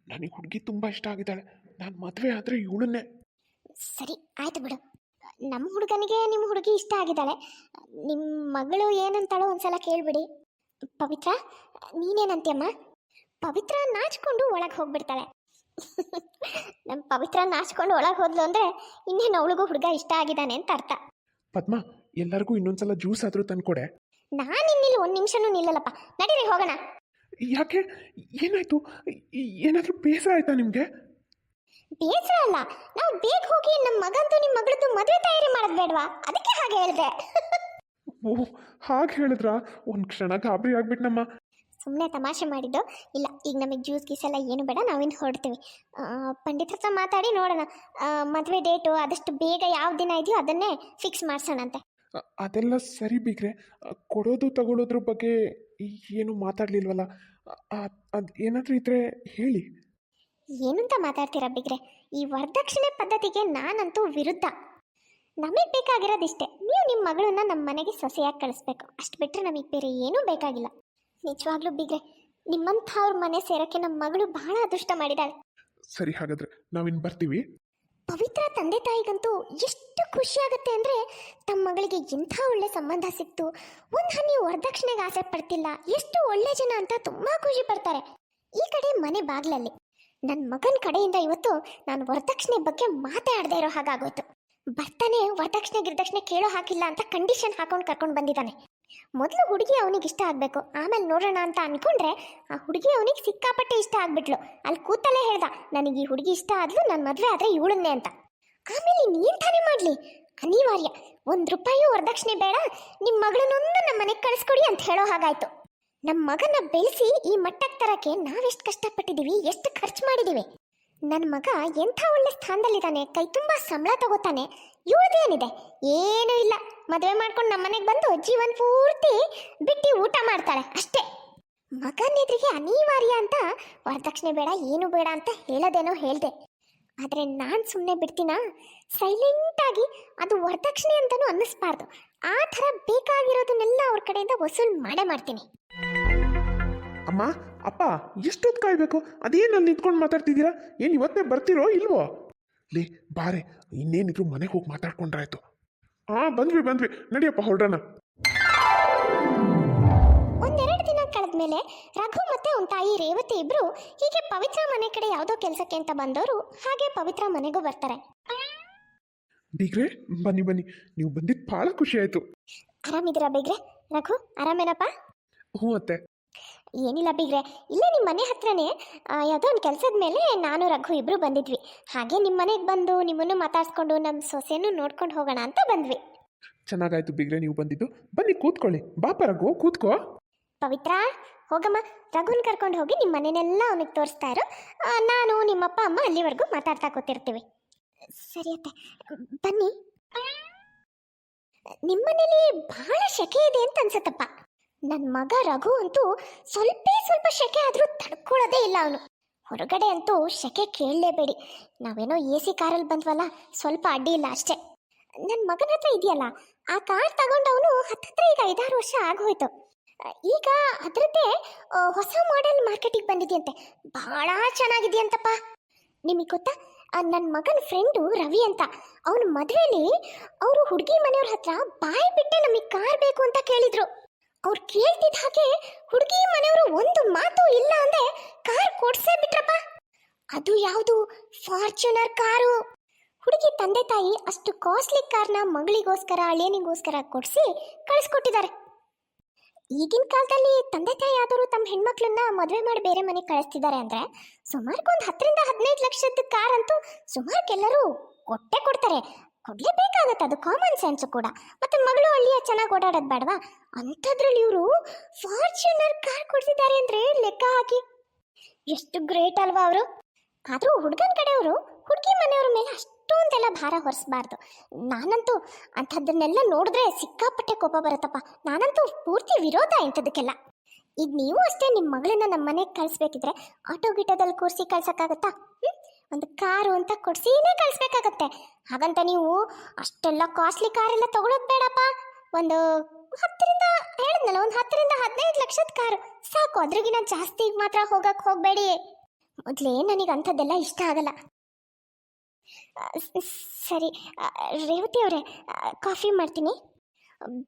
ನನಗೆ ಹುಡುಗಿ ತುಂಬ ಇಷ್ಟ ಆಗಿದ್ದಾಳೆ. ನಾನು ಮದುವೆ ಆದರೆ ಇವಳನ್ನೇ. ಸರಿ ಆಯ್ತು ಬಿಡು. ನಮ್ಮ ಹುಡುಗನಿಗೆ ನಿಮ್ಮ ಹುಡುಗಿ ಇಷ್ಟ ಆಗಿದ್ದಾಳೆ. ನಿಮ್ಮ ಮಗಳು ಏನಂತಾಳೋ ಒಂದ್ಸಲ ಕೇಳ್ಬಿಡಿ. ಪವಿತ್ರ ನೀನೇನಂತೀಯಮ್ಮ? ಪವಿತ್ರ ನಾಚ್ಕೊಂಡು ಒಳಗೆ ಹೋಗ್ಬಿಡ್ತಾಳೆ. ನಮ್ಮ ಪವಿತ್ರ ನಾಚ್ಕೊಂಡು ಒಳಗೆ ಹೋದ್ಲು ಅಂದರೆ ಇನ್ನೇನು ಅವಳಿಗೂ ಹುಡುಗ ಇಷ್ಟ ಆಗಿದ್ದಾನೆ ಅಂತ ಅರ್ಥ. ಪದ್ಮ ಎಲ್ಲರಿಗೂ ಇನ್ನೊಂದ್ಸಲ ಜ್ಯೂಸ್ ಆದರೂ ತಂದ್ಕೊಡೆ. ನಾನು ಇನ್ನಿಲ್ಲಿ ಒಂದು ನಿಮಿಷನೂ ನಿಲ್ಲಲ್ಲಪ್ಪ. ನಡೀರಿ ಹೋಗೋಣ. ಯಾಕೆ? ಏನಾಯ್ತು? ಏನಾದರೂ ಬೇಸರ ಆಯ್ತಾ ನಿಮಗೆ? ಬೇಸರ ಅಲ್ಲ. ನಾವು ಬೇಗ ಹೋಗಿ ನಮ್ಮ ಮಗಂದು ನಿಮ್ಮ ಮಗಳದ್ದು ಮದುವೆ ತಯಾರಿ ಮಾಡೋದು ಬೇಡವಾ? ಅದಕ್ಕೆ ಹಾಗೆ ಹೇಳಿದೆ. ಓ ಹಾಗೆ ಹೇಳಿದ್ರಾ? ಒಂದು ಕ್ಷಣ ಗಾಬರಿ ಆಗ್ಬಿಟ್ನಮ್ಮ. ಸುಮ್ಮನೆ ತಮಾಷೆ ಮಾಡಿದ್ದು. ಇಲ್ಲ ಈಗ ನಮಗೆ ಜ್ಯೂಸ್ ಗೀಸ್ ಎಲ್ಲ ಏನು ಬೇಡ ನಾವಿನ್ನು ಹೊರಡ್ತೀವಿ. ಆ, ಪಂಡಿತ್ ಹತ್ರ ಮಾತಾಡಿ ನೋಡೋಣ. ಮದುವೆ ಡೇಟು ಆದಷ್ಟು ಬೇಗ ಯಾವ ದಿನ ಇದೆಯೋ ಅದನ್ನೇ ಫಿಕ್ಸ್ ಮಾಡಿಸೋಣಂತೆ. ಅದೆಲ್ಲ ಸರಿ ಬಿಗ್ರೆ ಕೊಡೋದು ತಗೊಳ್ಳೋದ್ರ ಬಗ್ಗೆ ಏನು ಮಾತಾಡಲಿಲ್ವಲ್ಲ? ಅದು ಏನಾದರೂ ಇದ್ರೆ ಹೇಳಿ. ಏನಂತ ಮಾತಾಡ್ತೀರಾ ಬಿಗ್ರೆ? ಈ ವರದಕ್ಷಿಣೆ ಪದ್ಧತಿಗೆ ನಾನಂತೂ ವಿರುದ್ಧ. ನಮಗೆ ಬೇಕಾಗಿರೋದಿಷ್ಟೇ. ನೀವು ನಿಮ್ಮ ಮಗಳನ್ನ ನಮ್ಮ ಮನೆಗೆ ಸೊಸೆಯಾಗಿ ಕಳಿಸ್ಬೇಕು. ಅಷ್ಟು ಬಿಟ್ಟರೆ ನಮಗೆ ಬೇರೆ ಏನೂ ಬೇಕಾಗಿಲ್ಲ. ನಿಜವಾಗ್ಲೂ ಬಿಗ್ರೆ ನಿಮ್ಮಂಥವ್ರ ಮನೆ ಸೇರೋಕ್ಕೆ ನಮ್ಮ ಮಗಳು ಬಹಳ ಅದೃಷ್ಟ ಮಾಡಿದಾಳೆ. ಸರಿ ಹಾಗಾದ್ರೆ ನಾವಿನ್ನು ಬರ್ತೀವಿ. ಪವಿತ್ರ ತಂದೆ ತಾಯಿಗಂತೂ ಎಷ್ಟು ಖುಷಿಯಾಗುತ್ತೆ ಅಂದರೆ ತಮ್ಮ ಮಗಳಿಗೆ ಇಂಥ ಒಳ್ಳೆ ಸಂಬಂಧ ಸಿಕ್ತು. ಒಂದು ಹನಿ ವರದಕ್ಷಿಣೆಗೆ ಆಸೆ ಪಡ್ತಿಲ್ಲ. ಎಷ್ಟು ಒಳ್ಳೆ ಜನ ಅಂತ ತುಂಬ ಖುಷಿ ಪಡ್ತಾರೆ. ಈ ಕಡೆ ಮನೆ ಬಾಗ್ಲಲ್ಲಿ. ನನ್ನ ಮಗನ ಕಡೆಯಿಂದ ಇವತ್ತು ನಾನು ವರದಕ್ಷಿಣೆ ಬಗ್ಗೆ ಮಾತಾಡದೇ ಇರೋ ಹಾಗಾಗೋಯ್ತು. ಬರ್ತಾನೆ ವರದಕ್ಷಿಣೆ ಗಿರದಕ್ಷಿಣೆ ಕೇಳೋ ಹಾಕಿಲ್ಲ ಅಂತ ಕಂಡೀಷನ್ ಹಾಕೊಂಡು ಕರ್ಕೊಂಡು ಬಂದಿದ್ದಾನೆ. ಮೊದಲು ಹುಡುಗಿ ಅವನಿಗೆ ಇಷ್ಟ ಆಗಬೇಕು. ಆಮೇಲೆ ನೋಡೋಣ ಅಂತ ಅನ್ಕೊಂಡ್ರೆ ಆ ಹುಡುಗಿ ಅವನಿಗೆ ಸಿಕ್ಕಾಪಟ್ಟೆ ಇಷ್ಟ ಆಗ್ಬಿಟ್ಲು. ಅಲ್ಲಿ ಕೂತಲ್ಲೇ ಹೇಳ್ದ, ನನಗೆ ಈ ಹುಡುಗಿ ಇಷ್ಟ ಆದ್ಲು ನನ್ನ ಮದುವೆ ಆದರೆ ಇವಳನ್ನೇ ಅಂತ. ಆಮೇಲೆ ನೀನ್ ತಾನೇ ಮಾಡಲಿ? ಅನಿವಾರ್ಯ. ಒಂದು ರೂಪಾಯಿ ವರದಕ್ಷಿಣೆ ಬೇಡ. ನಿಮ್ಮ ಮಗಳನ್ನೊಂದು ನಮ್ಮ ಮನೆಗೆ ಕಳಿಸ್ಕೊಡಿ ಅಂತ ಹೇಳೋ ಹಾಗಾಯ್ತು. ನಮ್ಮ ಮಗನ ಬೆಳೆಸಿ ಈ ಮಟ್ಟಕ್ಕೆ ತರಕ್ಕೆ ನಾವೆಷ್ಟು ಕಷ್ಟಪಟ್ಟಿದ್ದೀವಿ ಎಷ್ಟು ಖರ್ಚು ಮಾಡಿದ್ದೀವಿ ನನ್ನ ಮಗ ಎಂಥ ಒಳ್ಳೆ ಸ್ಥಾನದಲ್ಲಿದ್ದಾನೆ ಕೈ ತುಂಬ ಸಂಬಳ ತಗೋತಾನೆ. ಇವಳದೇನಿದೆ ಏನೂ ಇಲ್ಲ. ಮದುವೆ ಮಾಡ್ಕೊಂಡು ನಮ್ಮ ಮನೆಗೆ ಬಂದು ಜೀವನ ಪೂರ್ತಿ ಬಿಟ್ಟು ಊಟ ಮಾಡ್ತಾಳೆ ಅಷ್ಟೇ. ಮಗನೆದ್ರಿಗೆ ಅನಿವಾರ್ಯ ಅಂತ ವರದಕ್ಷಿಣೆ ಬೇಡ, ಏನು ಬೇಡ ಅಂತ ಹೇಳೋದೇನೋ ಹೇಳ್ದೆ. ಆದರೆ ನಾನು ಸುಮ್ಮನೆ ಬಿಡ್ತೀನಾ? ಸೈಲೆಂಟಾಗಿ ಅದು ವರದಕ್ಷಿಣೆ ಅಂತಲೂ ಅನ್ನಿಸ್ಬಾರ್ದು. ಆ ಥರ ಬೇಕಾಗಿರೋದನ್ನೆಲ್ಲ ಅವ್ರ ಕಡೆಯಿಂದ ವಸೂಲು ಮಾಡೇ ಮಾಡ್ತೀನಿ. ಅಮ್ಮ, ಅಪ್ಪ ಎಷ್ಟೊತ್ತು ಕಾಯ್ಬೇಕು? ಅದೇನು ನಾನು ನಿಂತ್ಕೊಂಡು ಮಾತಾಡ್ತಿದ್ದೀರಾ? ಏನು ಇವತ್ತೇ ಬರ್ತಿರೋ ಇಲ್ವೋ? ಲೇ ಬಾರೆ ಇನ್ನೇನಿದ್ರು ಮನೆಗೆ ಹೋಗಿ ಮಾತಾಡ್ಕೊಂಡ್ರಾಯ್ತು. ಹಾಂ ಬಂದ್ವಿ ಬಂದ್ವಿ. ನಡಿಯಪ್ಪ ಹೊರಡೋಣ. ಒಂದೆರಡು ದಿನ ಕಳೆದ್ಮೇಲೆ ರಘು ಮತ್ತೆ ಅವನ ತಾಯಿ ರೇವತಿ ಇಬ್ರು ಹೀಗೆ ಪವಿತ್ರ ಮನೆ ಕಡೆ ಯಾವುದೋ ಕೆಲಸಕ್ಕೆ ಅಂತ ಬಂದವರು ಹಾಗೆ ಪವಿತ್ರ ಮನೆಗೂ ಬರ್ತಾರೆ. ಬೀಗ್ರೆ ಬನ್ನಿ ಬನ್ನಿ. ನೀವು ಬಂದಿದ್ದು ಭಾಳ ಖುಷಿ ಆಯಿತು. ಆರಾಮಿದ್ದೀರಾ ಬೇಗ್ರೆ? ರಘು ಆರಾಮೇನಪ್ಪ? ಹ್ಞೂ ಅತ್ತೆ. ಏನಿಲ್ಲ ಬಿಗ್ರೆ ಇಲ್ಲೇ ನಿಮ್ಮ ಮನೆ ಹತ್ರನೇ ಯಾವುದೋ ಒಂದು ಕೆಲಸದ ಮೇಲೆ ನಾನು ರಘು ಇಬ್ಬರು ಬಂದಿದ್ವಿ. ಹಾಗೆ ನಿಮ್ಮ ಮನೆಗೆ ಬಂದು ನಿಮ್ಮನ್ನು ಮಾತಾಡ್ಸ್ಕೊಂಡು ನಮ್ಮ ಸೊಸೆನೂ ನೋಡ್ಕೊಂಡು ಹೋಗೋಣ ಅಂತ ಬಂದ್ವಿ. ಚೆನ್ನಾಗಾಯ್ತು ಬಿಗ್ರೆ ನೀವು ಬಂದಿದ್ದು. ಬನ್ನಿ ಕೂತ್ಕೊಳ್ಳಿ. ಬಾಪ ರಘು ಕೂತ್ಕೋ. ಪವಿತ್ರ ಹೋಗಮ್ಮ. ರಘುನ್ ಕರ್ಕೊಂಡು ಹೋಗಿ ನಿಮ್ಮ ಮನೆನೆಲ್ಲ ಅವನಿಗೆ ತೋರಿಸ್ತಾ ಇರು. ಆ, ನಾನು ನಿಮ್ಮಪ್ಪ ಅಮ್ಮ ಅಲ್ಲಿವರೆಗೂ ಮಾತಾಡ್ತಾ ಕೂತಿರ್ತೀವಿ. ಸರಿ ಅತ್ತೆ. ಬನ್ನಿ. ನಿಮ್ಮನೇಲಿ ಬಹಳ ಶೆಕೆ ಇದೆ ಅಂತ ಅನ್ಸತ್ತಪ್ಪ. ನನ್ನ ಮಗ ರಘು ಅಂತೂ ಸ್ವಲ್ಪ ಸ್ವಲ್ಪ ಶೆಕೆ ಆದರೂ ತಡ್ಕೊಳ್ಳೋದೇ ಇಲ್ಲ ಅವನು. ಹೊರಗಡೆ ಅಂತೂ ಶೆಕೆ ಕೇಳಲೇಬೇಡಿ. ನಾವೇನೋ ಎ ಸಿ ಕಾರಲ್ಲಿ ಬಂದ್ವಲ್ಲ, ಸ್ವಲ್ಪ ಅಡ್ಡಿ ಇಲ್ಲ ಅಷ್ಟೇ. ನನ್ನ ಮಗನ ಹತ್ರ ಇದೆಯಲ್ಲ, ಆ ಕಾರ್ ತಗೊಂಡವನು ಹತ್ತತ್ರ ಈಗ ಐದಾರು ವರ್ಷ ಆಗೋಯ್ತು. ಈಗ ಅದರದ್ದೇ ಹೊಸ ಮಾಡೆಲ್ ಮಾರ್ಕೆಟಿಗೆ ಬಂದಿದೆಯಂತೆ. ಬಹಳ ಚೆನ್ನಾಗಿದೆಯಂತಪ್ಪ ನಿಮಗೆ ಗೊತ್ತಾ? ನನ್ನ ಮಗನ ಫ್ರೆಂಡು ರವಿ ಅಂತ. ಅವನ ಮದುವೆಯಲ್ಲಿ ಅವರು ಹುಡುಗಿ ಮನೆಯವ್ರ ಹತ್ರ ಬಾಯಿ ಬಿಟ್ಟೆ ನಮಗೆ ಕಾರ್ ಬೇಕು ಅಂತ ಕೇಳಿದ್ರು. ಅವ್ರು ಕೇಳ್ತಿದ್ದ ಹಾಗೆ ಹುಡುಗಿ ಮನೆಯವರು ಒಂದು ಮಾತು ಇಲ್ಲ ಅಂದ್ರೆ ಕಾರ್ ಕೊಡ್ಸೇ ಬಿಟ್ರಪ್ಪ. ಅದು ಯಾವುದು? Fortuner car. ಹುಡುಗಿ ತಂದೆ ತಾಯಿ ಅಷ್ಟು ಕಾಸ್ಟ್ಲಿ ಕಾರ್ನ ಮಗಳಿಗೋಸ್ಕರ, ಅಳಿಯನಿಗೋಸ್ಕರ ಕೊಡಿಸಿ ಕಳಿಸ್ಕೊಟ್ಟಿದ್ದಾರೆ. ಈಗಿನ ಕಾಲದಲ್ಲಿ ತಂದೆ ತಾಯಿ ಆದವರು ತಮ್ಮ ಹೆಣ್ಮಕ್ಳನ್ನ ಮದುವೆ ಮಾಡಿ ಬೇರೆ ಮನೆಗೆ ಕಳಿಸ್ತಿದ್ದಾರೆ ಅಂದ್ರೆ ಸುಮಾರು ಒಂದು ಹತ್ತರಿಂದ ಹದಿನೈದು ಲಕ್ಷದ ಕಾರ್ ಅಂತೂ ಸುಮಾರು ಎಲ್ಲರೂ ಕೊಟ್ಟೆ ಕೊಡ್ತಾರೆ. ಕೊಡ್ಲೇಬೇಕಾಗತ್ತೆ. ಅದು ಕಾಮನ್ ಸೆನ್ಸ್ ಕೂಡ. ಮತ್ತೆ ಮಗಳು ಹಳ್ಳಿಯ ಚೆನ್ನಾಗಿ ಓಡಾಡೋದು ಬೇಡವಾ? ಅಂಥದ್ರಲ್ಲಿ ಇವರು ಫಾರ್ಚುನರ್ ಕಾರ್ ಕೊಡ್ಸಿದ್ದಾರೆ ಅಂದ್ರೆ ಲೆಕ್ಕ ಹಾಕಿ. ಎಷ್ಟು ಗ್ರೇಟ್ ಅಲ್ವಾ ಅವರು? ಆದರೂ ಹುಡುಗನ ಕಡೆಯವರು, ಹುಡುಗಿ ಮನೆಯವ್ರ ಮೇಲೆ ಅಷ್ಟೊಂದೆಲ್ಲ ಭಾರ ಹೊರಿಸಬಾರ್ದು. ನಾನಂತೂ ಅಂಥದ್ದನ್ನೆಲ್ಲ ನೋಡಿದ್ರೆ ಸಿಕ್ಕಾಪಟ್ಟೆ ಕೋಪ ಬರುತ್ತಪ್ಪ. ನಾನಂತೂ ಪೂರ್ತಿ ವಿರೋಧ ಇಂಥದಕ್ಕೆಲ್ಲ ಈಗ ನೀವು ಅಷ್ಟೇ ನಿಮ್ಮ ಮಗಳನ್ನ ನಮ್ಮ ಮನೆಗೆ ಕಳಿಸ್ಬೇಕಿದ್ರೆ, ಆಟೋ ಗಿಟೋದಲ್ಲಿ ಕೂರಿಸಿ ಕಳ್ಸೋಕ್ಕಾಗತ್ತಾ? ಒಂದು ಕಾರು ಅಂತ ಕೊಡ್ಸಿನೇ ಕಳಿಸ್ಬೇಕಾಗತ್ತೆ. ಹಾಗಂತ ನೀವು ಅಷ್ಟೆಲ್ಲ ಕಾಸ್ಟ್ಲಿ ಕಾರೆಲ್ಲ ತಗೊಳೋದು ಬೇಡಪ್ಪ. ಒಂದು ಹತ್ತರಿಂದ ಹೇಳಿದ್ನಲ್ಲ, ಒಂದು ಹತ್ತರಿಂದ ಹದಿನೈದು ಲಕ್ಷದ ಕಾರು. ಸಾಕು, ಅದ್ರಿಗಿನ ಜಾಸ್ತಿ ಮಾತ್ರ ಹೋಗಕ್ಕೆ ಹೋಗಬೇಡಿ. ಮೊದಲೇ ನನಗೆ ಅಂಥದ್ದೆಲ್ಲ ಇಷ್ಟ ಆಗಲ್ಲ. ಸರಿ ರೇವತಿ ಅವರೇ ಕಾಫಿ ಮಾಡ್ತೀನಿ.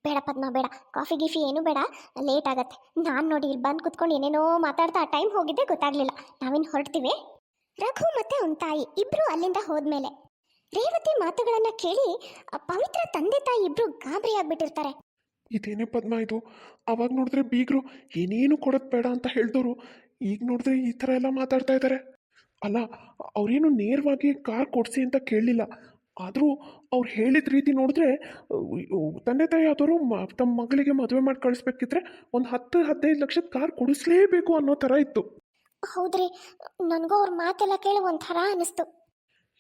ಬೇಡ ಪದ್ಮ ಬೇಡ. ಕಾಫಿ, ಗೀಫಿ ಏನೂ ಬೇಡ, ಲೇಟ್ ಆಗತ್ತೆ. ನಾನು ನೋಡಿ ಇಲ್ಲಿ ಬಂದು ಕುತ್ಕೊಂಡು ಏನೇನೋ ಮಾತಾಡ್ತಾ ಟೈಮ್ ಹೋಗಿದ್ದೆ, ಗೊತ್ತಾಗಲಿಲ್ಲ. ನಾವಿನ್ನು ಹೊರಡ್ತೀವಿ ರಘು ಮತ್ತೆ ಅವನ ತಾಯಿ ಇಬ್ರು ಅಲ್ಲಿಂದ ಹೋದ್ಮೇಲೆ. ರೇವತಿ ಮಾತುಗಳನ್ನ ಕೇಳಿ ಆ ಪವಿತ್ರ ತಂದೆ ತಾಯಿ ಇಬ್ರು ಗಾಬರಿ ಆಗ್ಬಿಟ್ಟಿರ್ತಾರೆ. ಇದೇನೇ ಪದ್ಮ ಇದು? ಅವಾಗ ನೋಡಿದ್ರೆ ಬೀಗರು ಏನೇನು ಕೊಡೋದು ಬೇಡ ಅಂತ ಹೇಳಿದವರು ಈಗ ನೋಡಿದ್ರೆ ಈ ಥರ ಎಲ್ಲ ಮಾತಾಡ್ತಾ ಇದ್ದಾರೆ ಅಲ್ಲ, ಅವ್ರೇನು ನೇರವಾಗಿ ಕಾರ್ ಕೊಡಿಸಿ ಅಂತ ಕೇಳಲಿಲ್ಲ. ಆದರೂ ಅವ್ರು ಹೇಳಿದ ರೀತಿ ನೋಡಿದ್ರೆ, ತಂದೆ ತಾಯಿ ಆದವರು ತಮ್ಮ ಮಗಳಿಗೆ ಮದುವೆ ಮಾಡಿ ಕಳಿಸ್ಬೇಕಿದ್ರೆ ಒಂದು ಹತ್ತು, ಹದಿನೈದು ಲಕ್ಷದ ಕಾರ್ ಕೊಡಿಸ್ಲೇಬೇಕು ಅನ್ನೋ ಥರ ಇತ್ತು. ಹೌದ್ರಿ ನನಗೂ ಅವ್ರ ಮಾತೆಲ್ಲ ಕೇಳಿ ಒಂಥರ ಅನಿಸ್ತು.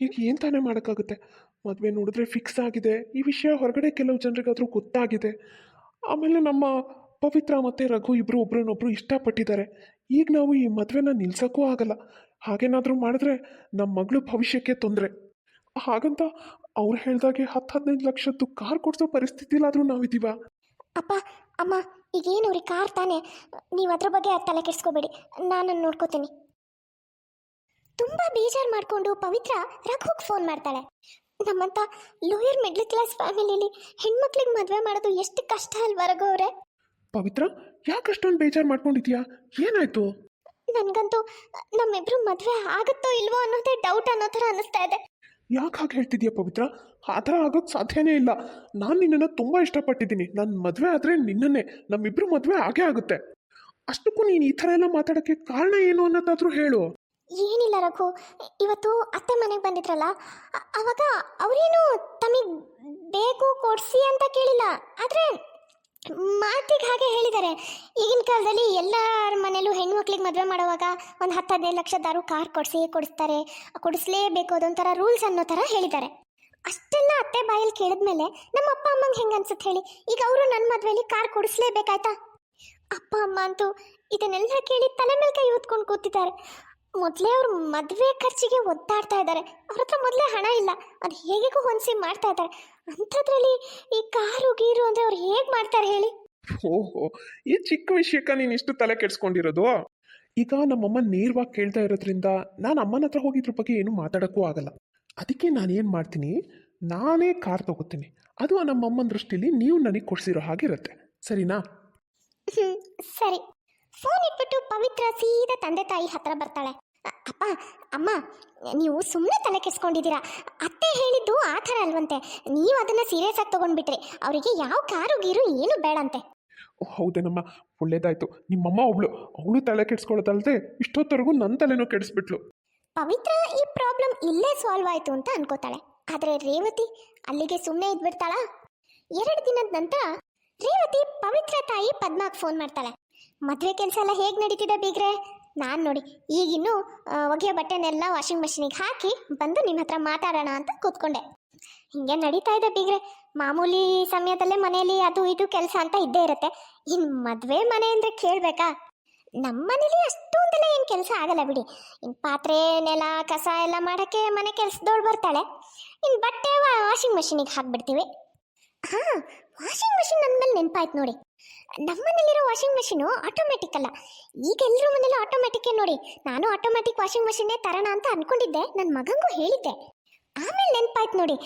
ಈಗ ಏನು ತಾನೇ ಮಾಡೋಕ್ಕಾಗುತ್ತೆ? ಮದುವೆ ನೋಡಿದ್ರೆ ಫಿಕ್ಸ್ ಆಗಿದೆ. ಈ ವಿಷಯ ಹೊರಗಡೆ ಕೆಲವು ಜನರಿಗಾದರೂ ಗೊತ್ತಾಗಿದೆ. ಆಮೇಲೆ ನಮ್ಮ ಪವಿತ್ರ ಮತ್ತು ರಘು ಇಬ್ಬರು ಒಬ್ರನ್ನೊಬ್ರು ಇಷ್ಟಪಟ್ಟಿದ್ದಾರೆ. ಈಗ ನಾವು ಈ ಮದುವೆನ ನಿಲ್ಸೋಕ್ಕೂ ಆಗಲ್ಲ. ಹಾಗೇನಾದರೂ ಮಾಡಿದ್ರೆ ನಮ್ಮ ಮಗಳು ಭವಿಷ್ಯಕ್ಕೆ ತೊಂದರೆ. ಹಾಗಂತ ಅವ್ರು ಹೇಳ್ದಾಗೆ ಹತ್ತು ಹದಿನೈದು ಲಕ್ಷದ್ದು ಕಾರ್ ಕೊಡಿಸೋ ಪರಿಸ್ಥಿತಿಲಾದರೂ ನಾವಿದ್ದೀವ. ಅಪ್ಪ ಅಮ್ಮ ಈಗೇನು ರೀ ಕಾರ್ ತಾನೆ? ನೀವು ಅದ್ರ ಬಗ್ಗೆ ತಲೆ ಕೆಡಿಸ್ಕೋಬೇಡಿ. ನಾನು ನೋಡ್ಕೋತೀನಿ. ತುಂಬಾ ಬೇಜಾರು ಮಾಡ್ಕೊಂಡು ಪವಿತ್ರ ರಘುಗೆ ಫೋನ್ ಮಾಡ್ತಾಳೆ. ನಮ್ಮಂತ ಲೋಯರ್ ಮಿಡ್ಲ್ ಕ್ಲಾಸ್ ಫ್ಯಾಮಿಲಿಲಿ ಹೆಣ್ಮಕ್ಳಿಗೆ ಮದುವೆ ಮಾಡೋದು ಎಷ್ಟು ಕಷ್ಟ ಅಲ್ವಾ ರಘು ಅವರೇ? ಪವಿತ್ರ ಯಾಕೆ ಅಷ್ಟೊಂದು ಬೇಜಾರು ಮಾಡ್ಕೊಂಡಿದ್ಯಾ? ಏನಾಯ್ತು? ನನಗಂತೂ ನಮ್ಮಿಬ್ರು ಮದುವೆ ಆಗುತ್ತೋ ಇಲ್ವೋ ಅನ್ನೋದೇ ಡೌಟ್ ಅನ್ನೋ ಥರ ಅನ್ನಿಸ್ತಾ ಇದೆ. ಯಾಕೆ ಹಾಗೆ ಹೇಳ್ತಿದ್ಯಾ ಪವಿತ್ರ? ಆ ಥರ ಆಗೋಕ್ಕೆ ಸಾಧ್ಯನೇ ಇಲ್ಲ. ನಾನು ನಿನ್ನನ್ನು ತುಂಬ ಇಷ್ಟಪಟ್ಟಿದ್ದೀನಿ. ನನ್ನ ಮದುವೆ ಆದರೆ ನಿನ್ನನ್ನೇ. ನಮ್ಮಿಬ್ಬರು ಮದುವೆ ಆಗೇ ಆಗುತ್ತೆ. ಅಷ್ಟಕ್ಕೂ ನೀನು ಈ ಥರ ಎಲ್ಲ ಮಾತಾಡೋಕ್ಕೆ ಕಾರಣ ಏನು ಅನ್ನೋದಾದರೂ ಹೇಳು. ಏನಿಲ್ಲ ರಘು. ಇವತ್ತು ಅತ್ತೆ ಮನೆಗೆ ಬಂದಿದ್ರಲ್ಲ? ಅವಾಗ ಅವರೇನು ತಮಗೆ ಬೇಕು ಕೊಡಿಸಿ ಅಂತ ಕೇಳಿಲ್ಲ. ಆದರೆ ಮಾತಿಗೆ ಹಾಗೆ ಹೇಳಿದ್ದಾರೆ. ಈಗಿನ ಕಾಲದಲ್ಲಿ ಎಲ್ಲರ ಮನೇಲೂ ಹೆಣ್ಮಕ್ಳಿಗೆ ಮದುವೆ ಮಾಡುವಾಗ ಒಂದು ಹತ್ತು ಹದಿನೈದು ಲಕ್ಷದಾರು ಕಾರ್ ಕೊಡಿಸಿ, ಕೊಡಿಸ್ತಾರೆ. ಕೊಡಿಸ್ಲೇಬೇಕು ಅದೊಂಥರ ರೂಲ್ಸ್ ಅನ್ನೋ ಥರ ಹೇಳಿದ್ದಾರೆ. ಅಷ್ಟೆಲ್ಲ ಅತ್ತೆ ಬಾಯಲ್ಲಿ ಕೇಳಿದ್ಮೇಲೆ ನಮ್ಮ ಅಪ್ಪ ಅಮ್ಮಂಗೆ ಹೆಂಗೆ ಅನ್ಸುತ್ತೆ ಹೇಳಿ? ಈಗ ಅವರು ನನ್ನ ಮದುವೆಲಿ ಕಾರ್ ಕೊಡಿಸ್ಲೇಬೇಕಾಯ್ತಾ? ಅಪ್ಪ ಅಮ್ಮ ಅಂತೂ ಇದನ್ನೆಲ್ಲ ಕೇಳಿ ತಲೆ ಮೇಲೆ ಕೈ ಹೊತ್ಕೊಂಡು ಕೂತಿದ್ದಾರೆ. ಮೊದಲೇ ಅವ್ರ ಮದುವೆ ಖರ್ಚಿಗೆ ಒದ್ದಾಡ್ತಾ ಇದ್ದಾರೆ. ಅವ್ರ ಹತ್ರ ಮೊದಲೇ ಹಣ ಇಲ್ಲ. ಅದು ಹೇಗೆಗೂ ಹೊಂದಿಸಿ ಮಾಡ್ತಾ ಇದ್ದಾರೆ. ಅಂಥದ್ರಲ್ಲಿ ಈ ಕಾರು, ಗೀರು ಅಂದರೆ ಅವ್ರು ಹೇಗೆ ಮಾಡ್ತಾರೆ ಹೇಳಿ? ಓಹೋ, ಈ ಚಿಕ್ಕ ವಿಷಯಕ್ಕೆ ನೀನು ಇಷ್ಟು ತಲೆ ಕೆಡಿಸ್ಕೊಂಡಿರೋದು? ಈಗ ನಮ್ಮಮ್ಮ ನೇರವಾಗಿ ಕೇಳ್ತಾ ಇರೋದ್ರಿಂದ ನಾನು ಅಮ್ಮನ ಹತ್ರ ಹೋಗಿ ಇದ್ರ ಬಗ್ಗೆ ಏನು ಮಾತಾಡೋಕ್ಕೂ ಆಗಲ್ಲ. ಅದಕ್ಕೆ ನಾನು ಏನು ಮಾಡ್ತೀನಿ? ನಾನೇ ಕಾರ್ ತಗೋತೀನಿ. ಅದು ನಮ್ಮಮ್ಮನ ದೃಷ್ಟಿಲಿ ನೀವು ನನಗೆ ಕೊಡಿಸಿರೋ ಹಾಗಿರುತ್ತೆ ಸರಿನಾ? ಹ್ಮ್, ಸರಿ. ಫೋನ್ ಇಟ್ಬಿಟ್ಟು ಪವಿತ್ರ ಸೀದಾ ತಂದೆ ತಾಯಿ ಹತ್ರ ಬರ್ತಾಳೆ. ಅ- ಅಪ್ಪ ಅಮ್ಮ ನೀವು ಸುಮ್ಮನೆ ತಲೆ ಕೆಸ್ಕೊಂಡಿದ್ದೀರಾ ಅತ್ತೆ ಹೇಳಿದ್ದು ಆ ಥರ ಅಲ್ವಂತೆ. ನೀವು ಅದನ್ನ ಸೀರಿಯಸ್ ಆಗಿ ತಗೊಂಡ್ಬಿಟ್ರಿ. ಅವರಿಗೆ ಯಾವ ಕಾರು ಗೀರು ಏನು ಬೇಡಂತೆ. ಓ, ಹೌದೇನಮ್ಮ. ಒಳ್ಳೇದಾಯ್ತು. ನಿಮ್ಮಮ್ಮ ಒಬ್ಳು. ಅವಳು ತಲೆ ಕೆಡಿಸ್ಕೊಳ್ಳೋದಲ್ದೆ ಇಷ್ಟೊತ್ತವರೆಗೂ ನನ್ನ ತಲೆನೂ ಕೆಡಿಸ್ಬಿಟ್ಲು. ಪವಿತ್ರ ಈ ಪ್ರಾಬ್ಲಮ್ ಇಲ್ಲೇ ಸಾಲ್ವ್ ಆಯ್ತು ಅಂತ ಅನ್ಕೋತಾಳೆ. ಆದ್ರೆ ರೇವತಿ ಅಲ್ಲಿಗೆ ಸುಮ್ಮನೆ ಇದ್ಬಿಡ್ತಾಳ? ಎರಡು ದಿನದ ನಂತರ ರೇವತಿ ಪವಿತ್ರ ತಾಯಿ ಪದ್ಮಾಗ್ ಫೋನ್ ಮಾಡ್ತಾಳೆ. ಮದುವೆ ಕೆಲಸ ಎಲ್ಲ ಹೇಗೆ ನಡೀತಿದೆ ಬೀಗ್ರೆ? ನಾನು ನೋಡಿ, ಈಗಿನ್ನೂ ಒಗೆಯೋ ಬಟ್ಟೆನೆಲ್ಲ ವಾಷಿಂಗ್ ಮಷಿನಿಗೆ ಹಾಕಿ ಬಂದು ನಿಮ್ಮ ಹತ್ರ ಮಾತಾಡೋಣ ಅಂತ ಕೂತ್ಕೊಂಡೆ. ಹಿಂಗೆ ನಡೀತಾ ಇದೆ ಬೀಗ್ರೆ. ಮಾಮೂಲಿ ಸಮಯದಲ್ಲೇ ಮನೆಯಲ್ಲಿ ಅದು ಇದು ಕೆಲಸ ಅಂತ ಇದ್ದೇ ಇರುತ್ತೆ. ಇನ್ನು ಮದುವೆ ಮನೆ ಅಂದರೆ ಕೇಳಬೇಕಾ? ನಮ್ಮ ಮನೇಲಿ ಅಷ್ಟೊಂದೆಲ್ಲ ಏನು ಕೆಲಸ ಆಗಲ್ಲ ಬಿಡಿ. ಇನ್ನು ಪಾತ್ರೆ, ನೆಲ, ಕಸ ಎಲ್ಲ ಮಾಡೋಕ್ಕೆ ಮನೆ ಕೆಲಸದವಳು ಬರ್ತಾಳೆ. ಇನ್ನು ಬಟ್ಟೆ ವಾಷಿಂಗ್ ಮಷಿನಿಗೆ ಹಾಕ್ಬಿಡ್ತೀವಿ. ಹಾಂ ವಾಷಿಂಗ್ ಮಷಿನ್ ಮೇಲೆ ನೆನಪಾಯ್ತು ನೋಡಿ. ನಮ್ಮನೇಲಿರೋ ವಾಷಿಂಗ್ ಮಷಿನು ಆಟೋಮೆಟಿಕ್ ಅಲ್ಲ. ಈಗ ಎಲ್ಲರ ಮನೇಲಿ ಆಟೋಮೆಟಿಕ್ಕೇ ನೋಡಿ. ನಾನು ಆಟೋಮೆಟಿಕ್ ವಾಷಿಂಗ್ ಮಷಿನ್ನೇ ತರೋಣ ಅಂತ ಅನ್ಕೊಂಡಿದ್ದೆ. ನನ್ನ ಮಗಂಗೂ ಹೇಳಿದ್ದೆ. ಆಮೇಲೆ ನೆನಪಾಯ್ತು ನೋಡಿ.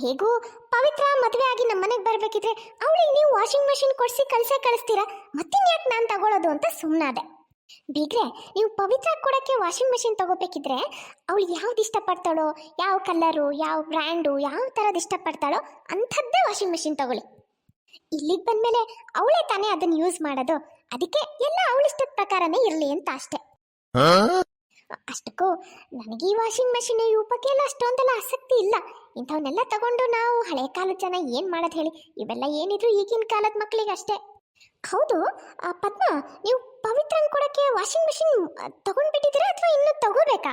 ಹೇಗೂ ಪವಿತ್ರ ಮದುವೆ ಆಗಿ ನಮ್ಮ ಮನೆಗೆ ಬರಬೇಕಿದ್ರೆ ಅವಳಿಗೆ ನೀವು ವಾಷಿಂಗ್ ಮೆಷಿನ್ ಕೊಡಿಸಿ ಕಳಿಸೇ ಕಳಿಸ್ತೀರಾ? ಮತ್ತಿನ್ಯಾಕೆ ನಾನು ತಗೊಳ್ಳೋದು ಅಂತ ಸುಮ್ಮನಾದೆ ಬೀಗ್ರೆ ನೀವು ಪವಿತ್ರ ಕೊಡೋಕ್ಕೆ ವಾಷಿಂಗ್ ಮಷಿನ್ ತಗೋಬೇಕಿದ್ರೆ ಅವಳು ಯಾವ್ದು ಇಷ್ಟಪಡ್ತಾಳೋ, ಯಾವ ಕಲರು ಯಾವ ಬ್ರ್ಯಾಂಡು ಯಾವ ಥರದ್ದು ಇಷ್ಟಪಡ್ತಾಳೋ ಅಂಥದ್ದೇ ವಾಷಿಂಗ್ ಮಷಿನ್ ತಗೊಳ್ಳಿ. ಇಲ್ಲಿಗೆ ಬಂದಮೇಲೆ ಅವಳೇ ತಾನೇ ಅದನ್ನು ಯೂಸ್ ಮಾಡೋದು. ಅದಕ್ಕೆ ಎಲ್ಲ ಅವಳಿಷ್ಟದ ಪ್ರಕಾರನೇ ಇರಲಿ ಅಂತ ಅಷ್ಟೇ. ಅಷ್ಟಕ್ಕೂ ನನಗೆ ಈ ವಾಷಿಂಗ್ ಮೆಷಿನ್ ಈ ಉಪಕ್ಕೆಲ್ಲ ಅಷ್ಟೊಂದೆಲ್ಲ ಆಸಕ್ತಿ ಇಲ್ಲ. ಇಂಥವನ್ನೆಲ್ಲ ತಗೊಂಡು ನಾವು ಹಳೆ ಕಾಲದ ಜನ ಏನು ಮಾಡೋದು ಹೇಳಿ? ಇವೆಲ್ಲ ಏನಿದ್ರು ಈಗಿನ ಕಾಲದ ಮಕ್ಕಳಿಗೆ ಅಷ್ಟೇ. ಹೌದು ಪದ್ಮ, ನೀವು ಪವಿತ್ರನ್ ಕೊಡಕ್ಕೆ ವಾಷಿಂಗ್ ಮಷಿನ್ ತಗೊಂಡ್ಬಿಟ್ಟಿದ್ದೀರಾ ಅಥವಾ ಇನ್ನೂ ತಗೋಬೇಕಾ?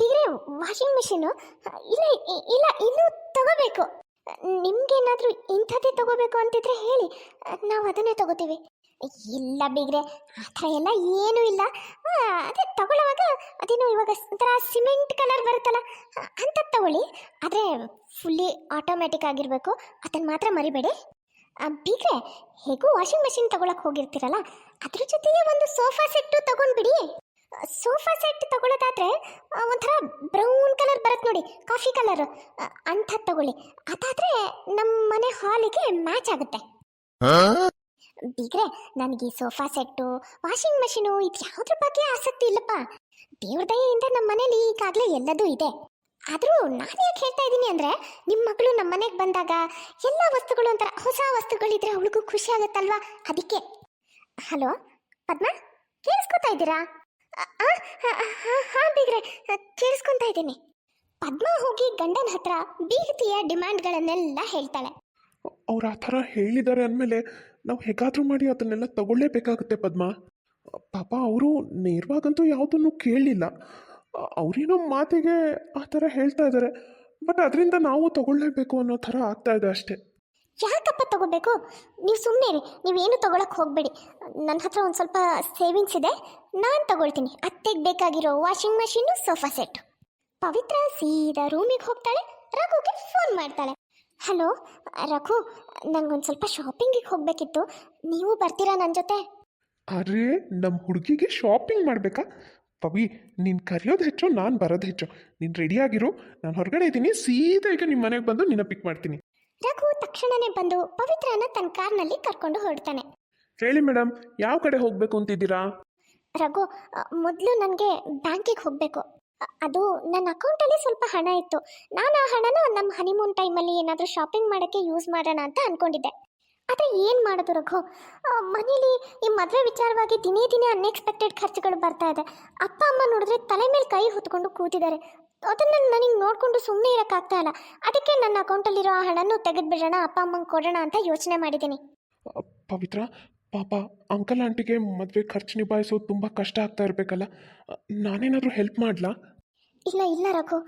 ಬೇರೆ ವಾಷಿಂಗ್ ಮಿಷಿನು ಇಲ್ಲ ಇಲ್ಲ, ಇನ್ನೂ ತಗೋಬೇಕು. ನಿಮ್ಗೇನಾದ್ರೂ ಇಂಥದ್ದೇ ತಗೋಬೇಕು ಅಂತಿದ್ರೆ ಹೇಳಿ. ನಾವು ಅದನ್ನೇ ತಗೋತೀವಿ. ಇಲ್ಲ ಬಿಗ್ರೆ, ಆ ಥರ ಎಲ್ಲ ಏನೂ ಇಲ್ಲ. ಅದೇ ತಗೊಳ್ಳೋವಾಗ ಅದೇನು ಇವಾಗ ಒಂಥರ ಸಿಮೆಂಟ್ ಕಲರ್ ಬರುತ್ತಲ್ಲ ಅಂಥದ್ದು ತಗೊಳ್ಳಿ. ಆದರೆ ಫುಲ್ಲಿ ಆಟೋಮ್ಯಾಟಿಕ್ ಆಗಿರಬೇಕು ಅದನ್ನು ಮಾತ್ರ ಮರಿಬೇಡಿ. ಬೀಗ್ರೆ, ಹೇಗೂ ವಾಷಿಂಗ್ ಮೆಷಿನ್ ತಗೊಳಕ್ಕೆ ಹೋಗಿರ್ತೀರಲ್ಲ, ಅದ್ರ ಜೊತೆಗೆ ಒಂದು ಸೋಫಾ ಸೆಟ್ಟು ತಗೊಂಡ್ಬಿಡಿ. ಸೋಫಾ ಸೆಟ್ ತಗೊಳ್ಳೋದಾದ್ರೆ ಒಂಥರ ಬ್ರೌನ್ ಕಲರ್ ಬರುತ್ತೆ ನೋಡಿ ಕಾಫಿ ಕಲರ್ ಅಂಥದ್ದು ತಗೊಳ್ಳಿ. ಅದಾದರೆ ನಮ್ಮ ಮನೆ ಹಾಲಿಗೆ ಮ್ಯಾಚ್ ಆಗುತ್ತೆ. ಬೀಗ್ರೆ ನನಗೆ ಸೋಫಾ ಸೆಟ್ಟು ವಾಷಿಂಗ್ ಮಷೀನು ಇದು ಯಾವುದ್ರ ಬಗ್ಗೆ ಆಸಕ್ತಿ ಇಲ್ಲಪ್ಪ. ದೇವ್ರ ದಯೆಯಿಂದ ನಮ್ಮ ಮನೇಲಿ ಈಗಾಗಲೇ ಎಲ್ಲದೂ ಇದೆ. ಆದರೂ ನಾನು ಯಾಕೆ ಹೇಳ್ತಾ ಇದ್ದೀನಿ ಅಂದರೆ ನಿಮ್ಮ ಮಗಳು ನಮ್ಮ ಮನೆಗೆ ಬಂದಾಗ ಎಲ್ಲ ವಸ್ತುಗಳು ಒಂಥರ ಹೊಸ ವಸ್ತುಗಳಿದ್ರೆ ಅವಳಿಗೂ ಖುಷಿ ಆಗುತ್ತಲ್ವಾ? ಅದಕ್ಕೆ. ಹಲೋ, ಪದ್ಮ, ಕೇಳಿಸ್ಕೊತಾ ಇದ್ದೀರಾ? ಹಾಂ ಬೀಗ್ರೆ ಕೇಳಿಸ್ಕೊತಾ ಇದ್ದೀನಿ. ಪದ್ಮ ಹೋಗಿ ಗಂಡನ ಹತ್ರ ಬೀಗತಿಯ ಡಿಮ್ಯಾಂಡ್ಗಳನ್ನೆಲ್ಲ ಹೇಳ್ತಾಳೆ. ಅವ್ರು ಆ ಥರ ಹೇಳಿದ್ದಾರೆ ಅಂದಮೇಲೆ ನಾವು ಹೇಗಾದರೂ ಮಾಡಿ ಅದನ್ನೆಲ್ಲ ತಗೊಳ್ಳೇಬೇಕಾಗುತ್ತೆ ಪದ್ಮ. ಪಾಪ ಅವರು ನೇರವಾಗಂತೂ ಯಾವುದನ್ನು ಕೇಳಲಿಲ್ಲ ಅವರೇನೋ ಮಾತಿಗೆ ಆ ಥರ ಹೇಳ್ತಾ ಇದ್ದಾರೆ ಬಟ್ ಅದರಿಂದ ನಾವು ತಗೊಳ್ಳೇಬೇಕು ಅನ್ನೋ ಥರ ಆಗ್ತಾ ಇದೆ ಅಷ್ಟೇ. ಯಾಕಪ್ಪ ತಗೋಬೇಕು ನೀವು ಸುಮ್ಮನೆ ರೀ ನೀವೇನು ತೊಗೊಳಕ್ಕೆ ಹೋಗಬೇಡಿ. ನನ್ನ ಹತ್ರ ಒಂದು ಸ್ವಲ್ಪ ಸೇವಿಂಗ್ಸ್ ಇದೆ. ನಾನು ತಗೊಳ್ತೀನಿ. ಅತ್ತೆಗೆ ಬೇಕಾಗಿರೋ washing machine sofa set Pavithra ಸೀದಾ ರೂಮಿಗೆ ಹೋಗ್ತಾಳೆ. ರಘುಗೆ ಫೋನ್ ಮಾಡ್ತಾಳೆ. ಹಲೋ ರಘು ನಂಗೊಂದು ಸ್ವಲ್ಪ ಶಾಪಿಂಗಿಗೆ ಹೋಗಬೇಕಿತ್ತು. ನೀವು ಬರ್ತೀರಾ ನನ್ನ ಜೊತೆ? ಅರೆ ನಮ್ಮ ಹುಡುಗಿಗೆ ಶಾಪಿಂಗ್ ಮಾಡಬೇಕಾ? ಪವಿ ನೀನು ಕರೆಯೋದು ಹೆಚ್ಚು ನಾನು ಬರೋದು ಹೆಚ್ಚು. ನೀನು ರೆಡಿಯಾಗಿರು ನಾನು ಹೊರಗಡೆ ಇದ್ದೀನಿ ಸೀದಾ ಈಗ ನಿಮ್ಮ ಮನೆಗೆ ಬಂದು ನಿನ್ನ ಪಿಕ್ ಮಾಡ್ತೀನಿ. ರಘು ತಕ್ಷಣನೇ ಬಂದು ಪವಿತ್ರನ ತನ್ನ ಕಾರ್ನಲ್ಲಿ ಕರ್ಕೊಂಡು ಹೊರಡ್ತಾನೆ. ಹೇಳಿ ಮೇಡಮ್ ಯಾವ ಕಡೆ ಹೋಗಬೇಕು ಅಂತಿದ್ದೀರಾ? ರಘು ಮೊದಲು ನನಗೆ ಬ್ಯಾಂಕಿಗೆ ಹೋಗಬೇಕು. ಅದು ನನ್ನ ಅಕೌಂಟಲ್ಲಿ ಸ್ವಲ್ಪ ಹಣ ಇತ್ತು. ನಾನು ಆ ಹಣನ ನಮ್ಮ ಹನಿಮೂನ್ ಟೈಮಲ್ಲಿ ಏನಾದರೂ ಶಾಪಿಂಗ್ ಮಾಡೋಕ್ಕೆ ಯೂಸ್ ಮಾಡೋಣ ಅಂತ ಅಂದ್ಕೊಂಡಿದ್ದೆ ಆದರೆ ಏನು ಮಾಡೋದು ರಘು? ಮನೇಲಿ ಈ ಮದುವೆ ವಿಚಾರವಾಗಿ ದಿನೇ ದಿನೇ ಅನ್ಎಕ್ಸ್ಪೆಕ್ಟೆಡ್ ಖರ್ಚುಗಳು ಬರ್ತಾ ಇದೆ. ಅಪ್ಪ, ಅಮ್ಮ ನೋಡಿದ್ರೆ ತಲೆ ಮೇಲೆ ಕೈ ಹೊತ್ಕೊಂಡು ಕೂತಿದ್ದಾರೆ. ಅದನ್ನು ನನಗೆ ನೋಡಿಕೊಂಡು ಸುಮ್ಮನೆ ಇರೋಕ್ಕಾಗ್ತಾ ಇಲ್ಲ. ಅದಕ್ಕೆ ನನ್ನ ಅಕೌಂಟಲ್ಲಿರೋ ಆ ಹಣನೂ ತೆಗೆದುಬಿಡೋಣ, ಅಪ್ಪ, ಅಮ್ಮಂಗೆ ಕೊಡೋಣ ಅಂತ ಯೋಚನೆ ಮಾಡಿದ್ದೀನಿ. ಪವಿತ್ರ ಪಾಪ ಅಂಕಲ್ ಆಂಟಿಗೆ ಮದುವೆ ಖರ್ಚು ನಿಭಾಯಿಸೋದು ತುಂಬ ಕಷ್ಟ ಆಗ್ತಾ ಇರಬೇಕಲ್ಲ? ನಾನೇನಾದರೂ ಹೆಲ್ಪ್ ಮಾಡಲಾ? ಇಲ್ಲ ಇಲ್ಲ ರಘು.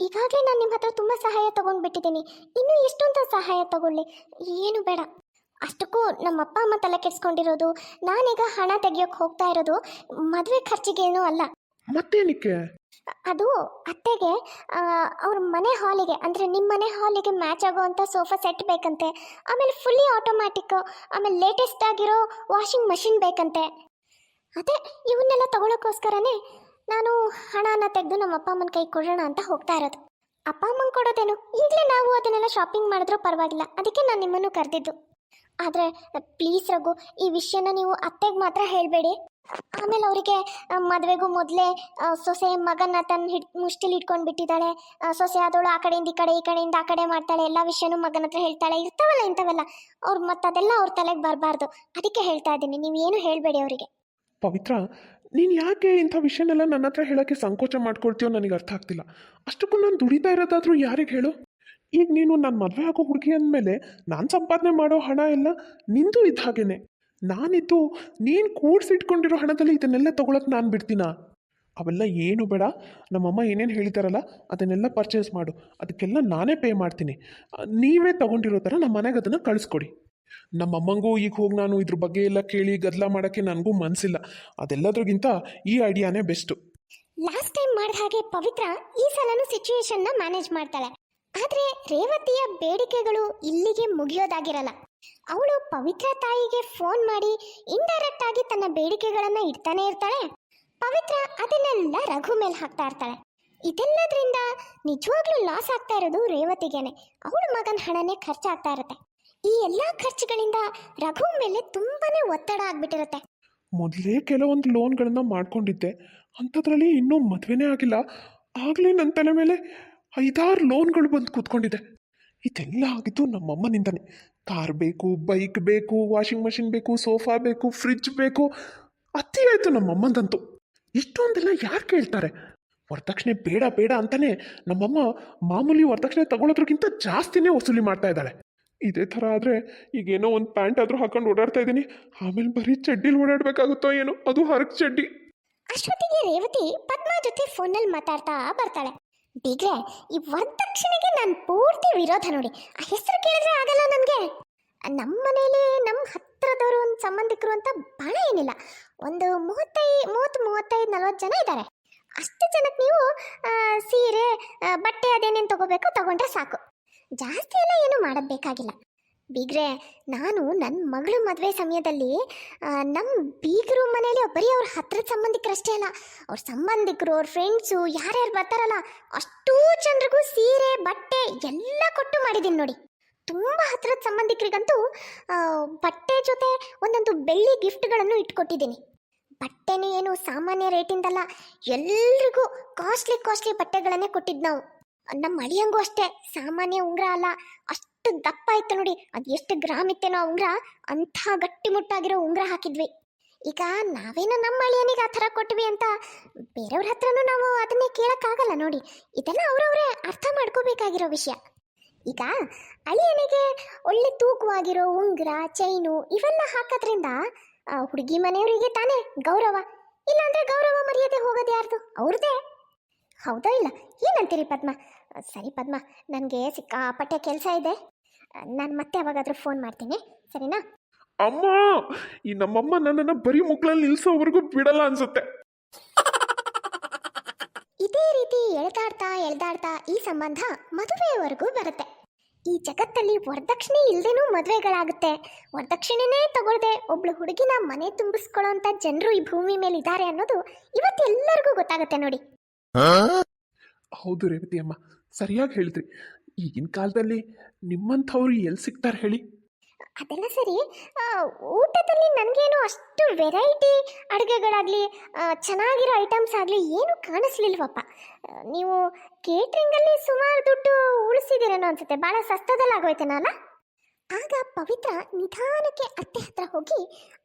ಈಗಾಗಲೇ ನಾನು ನಿಮ್ಮ ಹತ್ರ ತುಂಬ ಸಹಾಯ ತಗೊಂಡ್ಬಿಟ್ಟಿದ್ದೀನಿ. ಇನ್ನೂ ಎಷ್ಟೊಂತ ಸಹಾಯ ತಗೊಳ್ಳಿ? ಏನು ಬೇಡ. ಅಷ್ಟಕ್ಕೂ ನಮ್ಮ ಅಪ್ಪ ಅಮ್ಮ ತಲೆ ಕೆಡ್ಸ್ಕೊಂಡಿರೋದು ನಾನೀಗ ಹಣ ತೆಗಿಯೋಕೆ ಹೋಗ್ತಾ ಇರೋದು ಮದುವೆ ಖರ್ಚಿಗೇನೂ ಅಲ್ಲ. ಮತ್ತೇನಕ್ಕೆ? ಅದು ಅತ್ತೆಗೆ ಅವ್ರ ಮನೆ ಹಾಲಿಗೆ ಅಂದರೆ ನಿಮ್ಮ ಮನೆ ಹಾಲಿಗೆ ಮ್ಯಾಚ್ ಆಗೋವಂಥ ಸೋಫಾ ಸೆಟ್ ಬೇಕಂತೆ. ಆಮೇಲೆ ಫುಲ್ಲಿ ಆಟೋಮ್ಯಾಟಿಕ್ ಆಮೇಲೆ ಲೇಟೆಸ್ಟ್ ಆಗಿರೋ ವಾಷಿಂಗ್ ಮಷಿನ್ ಬೇಕಂತೆ. ಅದೇ, ಇವನ್ನೆಲ್ಲ ತಗೊಳ್ಳೋಕ್ಕೋಸ್ಕರನೇ ನಾನು ಹಣನ ತೆಗೆದು ನಮ್ಮ ಅಪ್ಪ ಅಮ್ಮನ ಕೈ ಕೊಡೋಣ ಅಂತ ಹೋಗ್ತಾ ಇರೋದು. ಅಪ್ಪ ಅಮ್ಮನ ಕೊಡೋದೇನು? ಈಗಲೇ ನಾವು ಅದನ್ನೆಲ್ಲ ಶಾಪಿಂಗ್ ಮಾಡಿದ್ರೂ ಪರವಾಗಿಲ್ಲ. ಅದಕ್ಕೆ ನಾನು ನಿಮ್ಮನ್ನು ಕರೆದಿದ್ದು. ಆದರೆ ಪ್ಲೀಸ್ ರಘು, ಈ ವಿಷಯನ ನೀವು ಅತ್ತೆಗೆ ಮಾತ್ರ ಹೇಳಬೇಡಿ. ಆಮೇಲೆ ಅವರಿಗೆ ಮದುವೆಗೂ ಮೊದಲೇ ಸೊಸೆ ಮಗನ ತನ್ನ ಹಿಡ್, ಮುಷ್ಟಿಲಿ ಇಟ್ಕೊಂಡು ಬಿಟ್ಟಿದ್ದಾಳೆ. ಸೊಸೆ ಆದವಳು ಆ ಕಡೆಯಿಂದ ಈ ಕಡೆ, ಈ ಕಡೆಯಿಂದ ಆ ಕಡೆ ಮಾಡ್ತಾಳೆ. ಎಲ್ಲ ವಿಷಯನೂ ಮಗನ ಹತ್ರ ಹೇಳ್ತಾಳೆ. ಇರ್ತಾವಲ್ಲ, ಇಂಥವೆಲ್ಲ. ಅವ್ರು ಮತ್ತೆ ಅದೆಲ್ಲ ಅವ್ರ ತಲೆಗೆ ಬರಬಾರ್ದು. ಅದಕ್ಕೆ ಹೇಳ್ತಾ ಇದ್ದೀನಿ. ನೀವು ಏನು ಹೇಳಬೇಡಿ ಅವರಿಗೆ. ಪವಿತ್ರ, ನೀನು ಯಾಕೆ ಇಂಥ ವಿಷಯನೆಲ್ಲ ನನ್ನ ಹತ್ರ ಹೇಳೋಕ್ಕೆ ಸಂಕೋಚ ಮಾಡ್ಕೊಳ್ತೀಯೋ ನನಗೆ ಅರ್ಥ ಆಗ್ತಿಲ್ಲ. ಅಷ್ಟಕ್ಕೂ ನಾನು ದುಡಿತಾ ಇರೋದಾದರೂ ಯಾರಿಗೆ ಹೇಳು? ಈಗ ನೀನು ನನ್ನ ಮದುವೆ ಹಾಕೋ ಹುಡುಗಿ ಅಂದಮೇಲೆ ನಾನು ಸಂಪಾದನೆ ಮಾಡೋ ಹಣ ಎಲ್ಲ ನಿಂದು ಇದ್ದ ಹಾಗೇನೆ. ನಾನಿದ್ದು, ನೀನು ಕೂಡ್ಸಿಟ್ಕೊಂಡಿರೋ ಹಣದಲ್ಲಿ ಇದನ್ನೆಲ್ಲ ತೊಗೊಳಕ್ಕೆ ನಾನು ಬಿಡ್ತೀನ? ಅವೆಲ್ಲ ಏನು ಬೇಡ. ನಮ್ಮಮ್ಮ ಏನೇನು ಹೇಳಿದಾರಲ್ಲ, ಅದನ್ನೆಲ್ಲ ಪರ್ಚೇಸ್ ಮಾಡು. ಅದಕ್ಕೆಲ್ಲ ನಾನೇ ಪೇ ಮಾಡ್ತೀನಿ. ನೀವೇ ತಗೊಂಡಿರೋ ಥರ ನಮ್ಮ ಮನೆಗೆ ಅದನ್ನು ಕಳಿಸ್ಕೊಡಿ. ನಮ್ಮಮ್ಮಂಗೂ ಈಗ ಹೋಗಿ ನಾನು ಇದ್ರ ಬಗ್ಗೆ ಎಲ್ಲ ಕೇಳಿ ಗದ್ದಲ ಮಾಡೋಕ್ಕೆ ನನಗೂ ಮನಸ್ಸಿಲ್ಲ ಅದೆಲ್ಲದ್ರಿಗಿಂತ ಈ ಐಡಿಯಾನೇ ಬೆಸ್ಟು ಲಾಸ್ಟ್ ಟೈಮ್ ಮಾಡಿದ ಹಾಗೆ ಪವಿತ್ರ ಈ ಸಲನೂ ಸಿಚುವೇಶನ್ನ ಮ್ಯಾನೇಜ್ ಮಾಡ್ತಾಳೆ. ಆದರೆ ರೇವತಿಯ ಬೇಡಿಕೆಗಳು ಇಲ್ಲಿಗೆ ಮುಗಿಯೋದಾಗಿರಲ್ಲ. ಅವಳು ಪವಿತ್ರ ತಾಯಿಗೆ ಫೋನ್ ಮಾಡಿ ಇಂಡೈರೆಕ್ಟ್ ಆಗಿ ತನ್ನ ಬೇಡಿಕೆಗಳನ್ನ ಇಡ್ತಾನೆ ಇರ್ತಾಳೆ. ಪವಿತ್ರ ಅದನ್ನೆಲ್ಲ ರಘು ಮೇಲೆ ಹಾಕ್ತಾ ಇರ್ತಾಳೆ. ಇದೆಲ್ಲದ್ರಿಂದ ನಿಜವಾಗ್ಲೂ ಲಾಸ್ ಆಗ್ತಾ ಇರೋದು ರೇವತಿಗೆನೆ. ಅವಳ ಮಗನ ಹಣನೇ ಖರ್ಚಾಗ್ತಾ ಇರುತ್ತೆ. ಈ ಎಲ್ಲಾ ಖರ್ಚುಗಳಿಂದ ರಘು ಮೇಲೆ ತುಂಬಾನೇ ಒತ್ತಡ ಆಗ್ಬಿಟ್ಟಿರುತ್ತೆ. ಮೊದಲೇ ಕೆಲವೊಂದು ಲೋನ್ಗಳನ್ನ ಮಾಡ್ಕೊಂಡಿದ್ದೆ. ಅಂಥದ್ರಲ್ಲಿ ಇನ್ನೂ ಮದುವೆನೇ ಆಗಿಲ್ಲ. ಆಗಲೇ ನನ್ನ ತಲೆ ಮೇಲೆ ಐದಾರು ಲೋನ್ಗಳು ಬಂದು ಕೂತ್ಕೊಂಡಿದೆ. ಇದೆಲ್ಲ ಆಗಿದ್ದು ನಮ್ಮಮ್ಮನಿಂದನೇ. ಕಾರ್ ಬೇಕು, ಬೈಕ್ ಬೇಕು, ವಾಷಿಂಗ್ ಮಷಿನ್ ಬೇಕು, ಸೋಫಾ ಬೇಕು ಫ್ರಿಜ್ ಬೇಕು. ಅತಿ ಆಯಿತು ನಮ್ಮಮ್ಮಂದಂತೂ. ಇಷ್ಟೊಂದೆಲ್ಲ ಯಾರು ಕೇಳ್ತಾರೆ? ವರದಕ್ಷಿಣೆ ಬೇಡ ಬೇಡ ಅಂತಾನೆ ನಮ್ಮಮ್ಮ ಮಾಮೂಲಿ ವರದಕ್ಷಿಣೆ ತಗೊಳ್ಳೋದ್ರಕ್ಕಿಂತ ಜಾಸ್ತಿನೇ ವಸೂಲಿ ಮಾಡ್ತಾ ಇದ್ದಾಳೆ. ಇದೇ ಥರ ಆದರೆ ಈಗೇನೋ ಒಂದು ಪ್ಯಾಂಟ್ ಆದರೂ ಹಾಕೊಂಡು ಓಡಾಡ್ತಾ ಇದ್ದೀನಿ. ಆಮೇಲೆ ಬರೀ ಚಡ್ಡಿಲಿ ಓಡಾಡಬೇಕಾಗುತ್ತೋ ಏನೋ, ಅದು ಹರಕ್ ಚಡ್ಡಿ. ಅಷ್ಟೊತ್ತಿಗೆ ರೇವತಿ ಪದ್ಮಾ ಜೊತೆ ಫೋನಲ್ಲಿ ಮಾತಾಡ್ತಾ ಬರ್ತಾಳೆ. ಬೀಗ್ರೆ, ಈ ವರದಕ್ಷಿಣೆಗೆ ನಾನು ಪೂರ್ತಿ ವಿರೋಧ ನೋಡಿ. ಆ ಹೆಸರು ಕೇಳಿದ್ರೆ ಆಗಲ್ಲ ನನಗೆ. ನಮ್ಮ ಮನೇಲಿ ನಮ್ಮ ಹತ್ತಿರದವರು ಒಂದು ಸಂಬಂಧಿಕರು ಅಂತ ಬಹಳ ಏನಿಲ್ಲ. ಒಂದು ಮೂವತ್ತೈ, ಮೂವತ್ತು, ಮೂವತ್ತೈದು ನಲ್ವತ್ತು ಜನ ಇದ್ದಾರೆ ಅಷ್ಟು ಜನಕ್ಕೆ ನೀವು ಸೀರೆ ಬಟ್ಟೆ ಅದೇನೇನು ತಗೋಬೇಕು ತಗೊಂಡ್ರೆ ಸಾಕು. ಜಾಸ್ತಿ ಎಲ್ಲ ಏನು ಮಾಡೋದು ಬೇಕಾಗಿಲ್ಲ. ಬೀಗ್ರೆ, ನಾನು ನನ್ನ ಮಗಳ ಮದುವೆ ಸಮಯದಲ್ಲಿ ನಮ್ಮ ಬೀಗರು ಮನೇಲಿ ಬರೀ ಅವ್ರ ಹತ್ರದ ಸಂಬಂಧಿಕರಷ್ಟೇ ಅಲ್ಲ, ಅವ್ರ ಸಂಬಂಧಿಕರು, ಅವ್ರ ಫ್ರೆಂಡ್ಸು ಯಾರ್ಯಾರು ಬರ್ತಾರಲ್ಲ, ಅಷ್ಟೂ ಜನರಿಗೂ ಸೀರೆ, ಬಟ್ಟೆ ಎಲ್ಲ ಕೊಟ್ಟು ಮಾಡಿದ್ದೀನಿ ನೋಡಿ. ತುಂಬ ಹತ್ರದ ಸಂಬಂಧಿಕರಿಗಂತೂ ಬಟ್ಟೆ ಜೊತೆ ಒಂದೊಂದು ಬೆಳ್ಳಿ ಗಿಫ್ಟ್ಗಳನ್ನು ಇಟ್ಕೊಟ್ಟಿದ್ದೀನಿ. ಬಟ್ಟೆನೇ ಏನು ಸಾಮಾನ್ಯ ರೇಟಿಂದಲ್ಲ ಎಲ್ರಿಗೂ ಕಾಸ್ಟ್ಲಿ ಕಾಸ್ಟ್ಲಿ ಬಟ್ಟೆಗಳನ್ನೇ ಕೊಟ್ಟಿದ್ದು ನಾವು. ನಮ್ಮ ಅಳಿಯಂಗೂ ಅಷ್ಟೇ. ಸಾಮಾನ್ಯ ಉಂಗ್ರ ಅಲ್ಲ. ಅಷ್ಟು ದಪ್ಪ ಇತ್ತು ನೋಡಿ. ಅದು ಎಷ್ಟು ಗ್ರಾಮ್ ಇತ್ತೇನೋ ಆ ಉಂಗುರ. ಅಂಥ ಗಟ್ಟಿಮುಟ್ಟಾಗಿರೋ ಉಂಗ್ರ ಹಾಕಿದ್ವಿ. ಈಗ ನಾವೇನೋ ನಮ್ಮ ಅಳಿಯನಿಗೆ ಆ ಥರ ಕೊಟ್ವಿ ಅಂತ ಬೇರೆಯವ್ರ ಹತ್ರನೂ ನಾವು ಅದನ್ನೇ ಕೇಳೋಕ್ಕಾಗಲ್ಲ ನೋಡಿ. ಇದೆಲ್ಲ ಅವರವರೇ ಅರ್ಥ ಮಾಡ್ಕೋಬೇಕಾಗಿರೋ ವಿಷಯ. ಈಗ ಅಳಿಯನಿಗೆ ಒಳ್ಳೆ ತೂಕವಾಗಿರೋ ಉಂಗ್ರ, ಚೈನು ಇವೆಲ್ಲ ಹಾಕೋದ್ರಿಂದ ಹುಡುಗಿ ಮನೆಯವರಿಗೆ ತಾನೇ ಗೌರವ. ಇಲ್ಲಾಂದ್ರೆ ಗೌರವ ಮರ್ಯಾದೆ ಹೋಗೋದು ಯಾರ್ದು? ಅವ್ರದೇ ಹೌದಾ ಇಲ್ಲ? ಏನಂತೀರಿ ಪದ್ಮ? ಸರಿ ಪದ್ಮ ನನಗೆ ಸಿಕ್ಕಾಪಟ್ಟೆ ಕೆಲಸ ಇದೆ. ನಾನು ಮತ್ತೆ ಯಾವಾಗಾದ್ರೂ ಫೋನ್ ಮಾಡ್ತೀನಿ ಸರಿನಾ? ಅಮ್ಮ ಈ ನಮ್ಮಮ್ಮ ನನ್ನನ್ನು ಬರೀ ಮುಕ್ಳಲ್ಲಿ ನಿಲ್ಸೋವರೆಗೂ ಬಿಡಲ್ಲ ಅನ್ಸುತ್ತೆ. ಇದೇ ರೀತಿ ಎಳ್ದಾಡ್ತಾ ಎಳ್ದಾಡ್ತಾ ಈ ಸಂಬಂಧ ಮದುವೆಯವರೆಗೂ ಬರುತ್ತೆ. ಈ ಜಗತ್ತಲ್ಲಿ ವರದಕ್ಷಿಣೆ ಇಲ್ದೇನೂ ಮದುವೆಗಳಾಗುತ್ತೆ. ವರದಕ್ಷಿಣೆನೇ ತಗೊಳ್ದೆ ಒಬ್ಳು ಹುಡುಗಿನ ಮನೆ ತುಂಬಿಸ್ಕೊಳ್ಳೋಂಥ ಜನರು ಈ ಭೂಮಿ ಮೇಲೆ ಇದ್ದಾರೆ ಅನ್ನೋದು ಇವತ್ತೆಲ್ಲರಿಗೂ ಗೊತ್ತಾಗುತ್ತೆ ನೋಡಿ. ಹೌದು ರೇವತಿ ಅಮ್ಮ ಸರಿಯಾಗಿ ಹೇಳಿದ್ರಿ. ಈಗಿನ ಕಾಲದಲ್ಲಿ ನಿಮ್ಮಂಥವ್ರು ಎಲ್ಲಿ ಸಿಗ್ತಾರೆ ಹೇಳಿ? ಅದೆಲ್ಲ ಸರಿ. ಊಟದಲ್ಲಿ ನನಗೇನು ಅಷ್ಟು ವೆರೈಟಿ ಅಡುಗೆಗಳಾಗಲಿ ಚೆನ್ನಾಗಿರೋ ಐಟಮ್ಸ್ ಆಗಲಿ ಏನು ಕಾಣಿಸ್ಲಿಲ್ವಪ್ಪ. ನೀವು ಕೇಟ್ರಿಂಗಲ್ಲಿ ಸುಮಾರು ದುಡ್ಡು ಉಳಿಸಿದ್ದೀರೇನೋ ಅನ್ಸುತ್ತೆ. ಭಾಳ ಸಸ್ತದಲ್ಲಿ ಆಗೋಯ್ತೇನಲ್ಲ ಆಗ ಪವಿತ್ರ ನಿಧಾನಕ್ಕೆ ಅತ್ತೆ ಹತ್ರ ಹೋಗಿ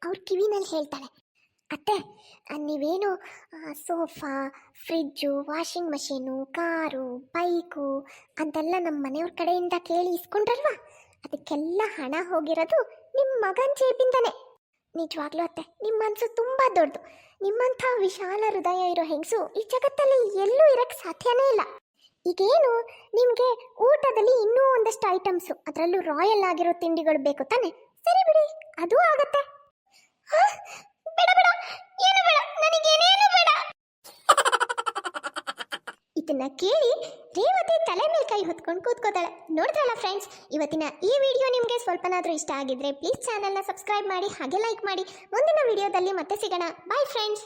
ಅವ್ರ ಕಿವಿನಲ್ಲಿ ಹೇಳ್ತಾಳೆ ಅತ್ತೆ ನೀವೇನು sofa fridge washing machine, car, bike ಅಂತೆಲ್ಲ ನಮ್ಮ ಮನೆಯವ್ರ ಕಡೆಯಿಂದ ಕೇಳಿ ಇಸ್ಕೊಂಡ್ರಲ್ವಾ? ಅದಕ್ಕೆಲ್ಲ ಹಣ ಹೋಗಿರೋದು ನಿಮ್ಮ ಮಗನ ಜೇಬಿಂದನೇ. ನಿಜವಾಗ್ಲೂ ಅತ್ತೆ ನಿಮ್ಮ ಮನಸ್ಸು ತುಂಬ ದೊಡ್ಡದು. ನಿಮ್ಮಂಥ ವಿಶಾಲ ಹೃದಯ ಇರೋ ಹೆಂಗಸು ಈ ಜಗತ್ತಲ್ಲಿ ಎಲ್ಲೂ ಇರಕ್ಕೆ ಸಾಧ್ಯನೇ ಇಲ್ಲ. ಈಗೇನು, ನಿಮಗೆ ಊಟದಲ್ಲಿ ಇನ್ನೂ ಒಂದಷ್ಟು ಐಟಮ್ಸು, ಅದರಲ್ಲೂ ರಾಯಲ್ ಆಗಿರೋ ತಿಂಡಿಗಳು ಬೇಕು ತಾನೆ? ಸರಿ ಬಿಡಿ, ಅದು ಆಗತ್ತೆ. ಇದನ್ನ ಕೇಳಿ ರೇವತಿ ತಲೆ ಮೇಲೆ ಕೈ ಹೊತ್ಕೊಂಡು ಕೂತ್ಕೋತಾಳೆ. ನೋಡಿದ್ರಲ್ಲ ಫ್ರೆಂಡ್ಸ್ ಇವತ್ತಿನ ಈ ವಿಡಿಯೋ ನಿಮಗೆ ಸ್ವಲ್ಪನಾದರೂ ಇಷ್ಟ ಆಗಿದ್ರೆ ಪ್ಲೀಸ್ ಚಾನಲ್ನ ಸಬ್ಸ್ಕ್ರೈಬ್ ಮಾಡಿ, ಹಾಗೆ ಲೈಕ್ ಮಾಡಿ. ಮುಂದಿನ ವಿಡಿಯೋದಲ್ಲಿ ಮತ್ತೆ ಸಿಗೋಣ. Bye friends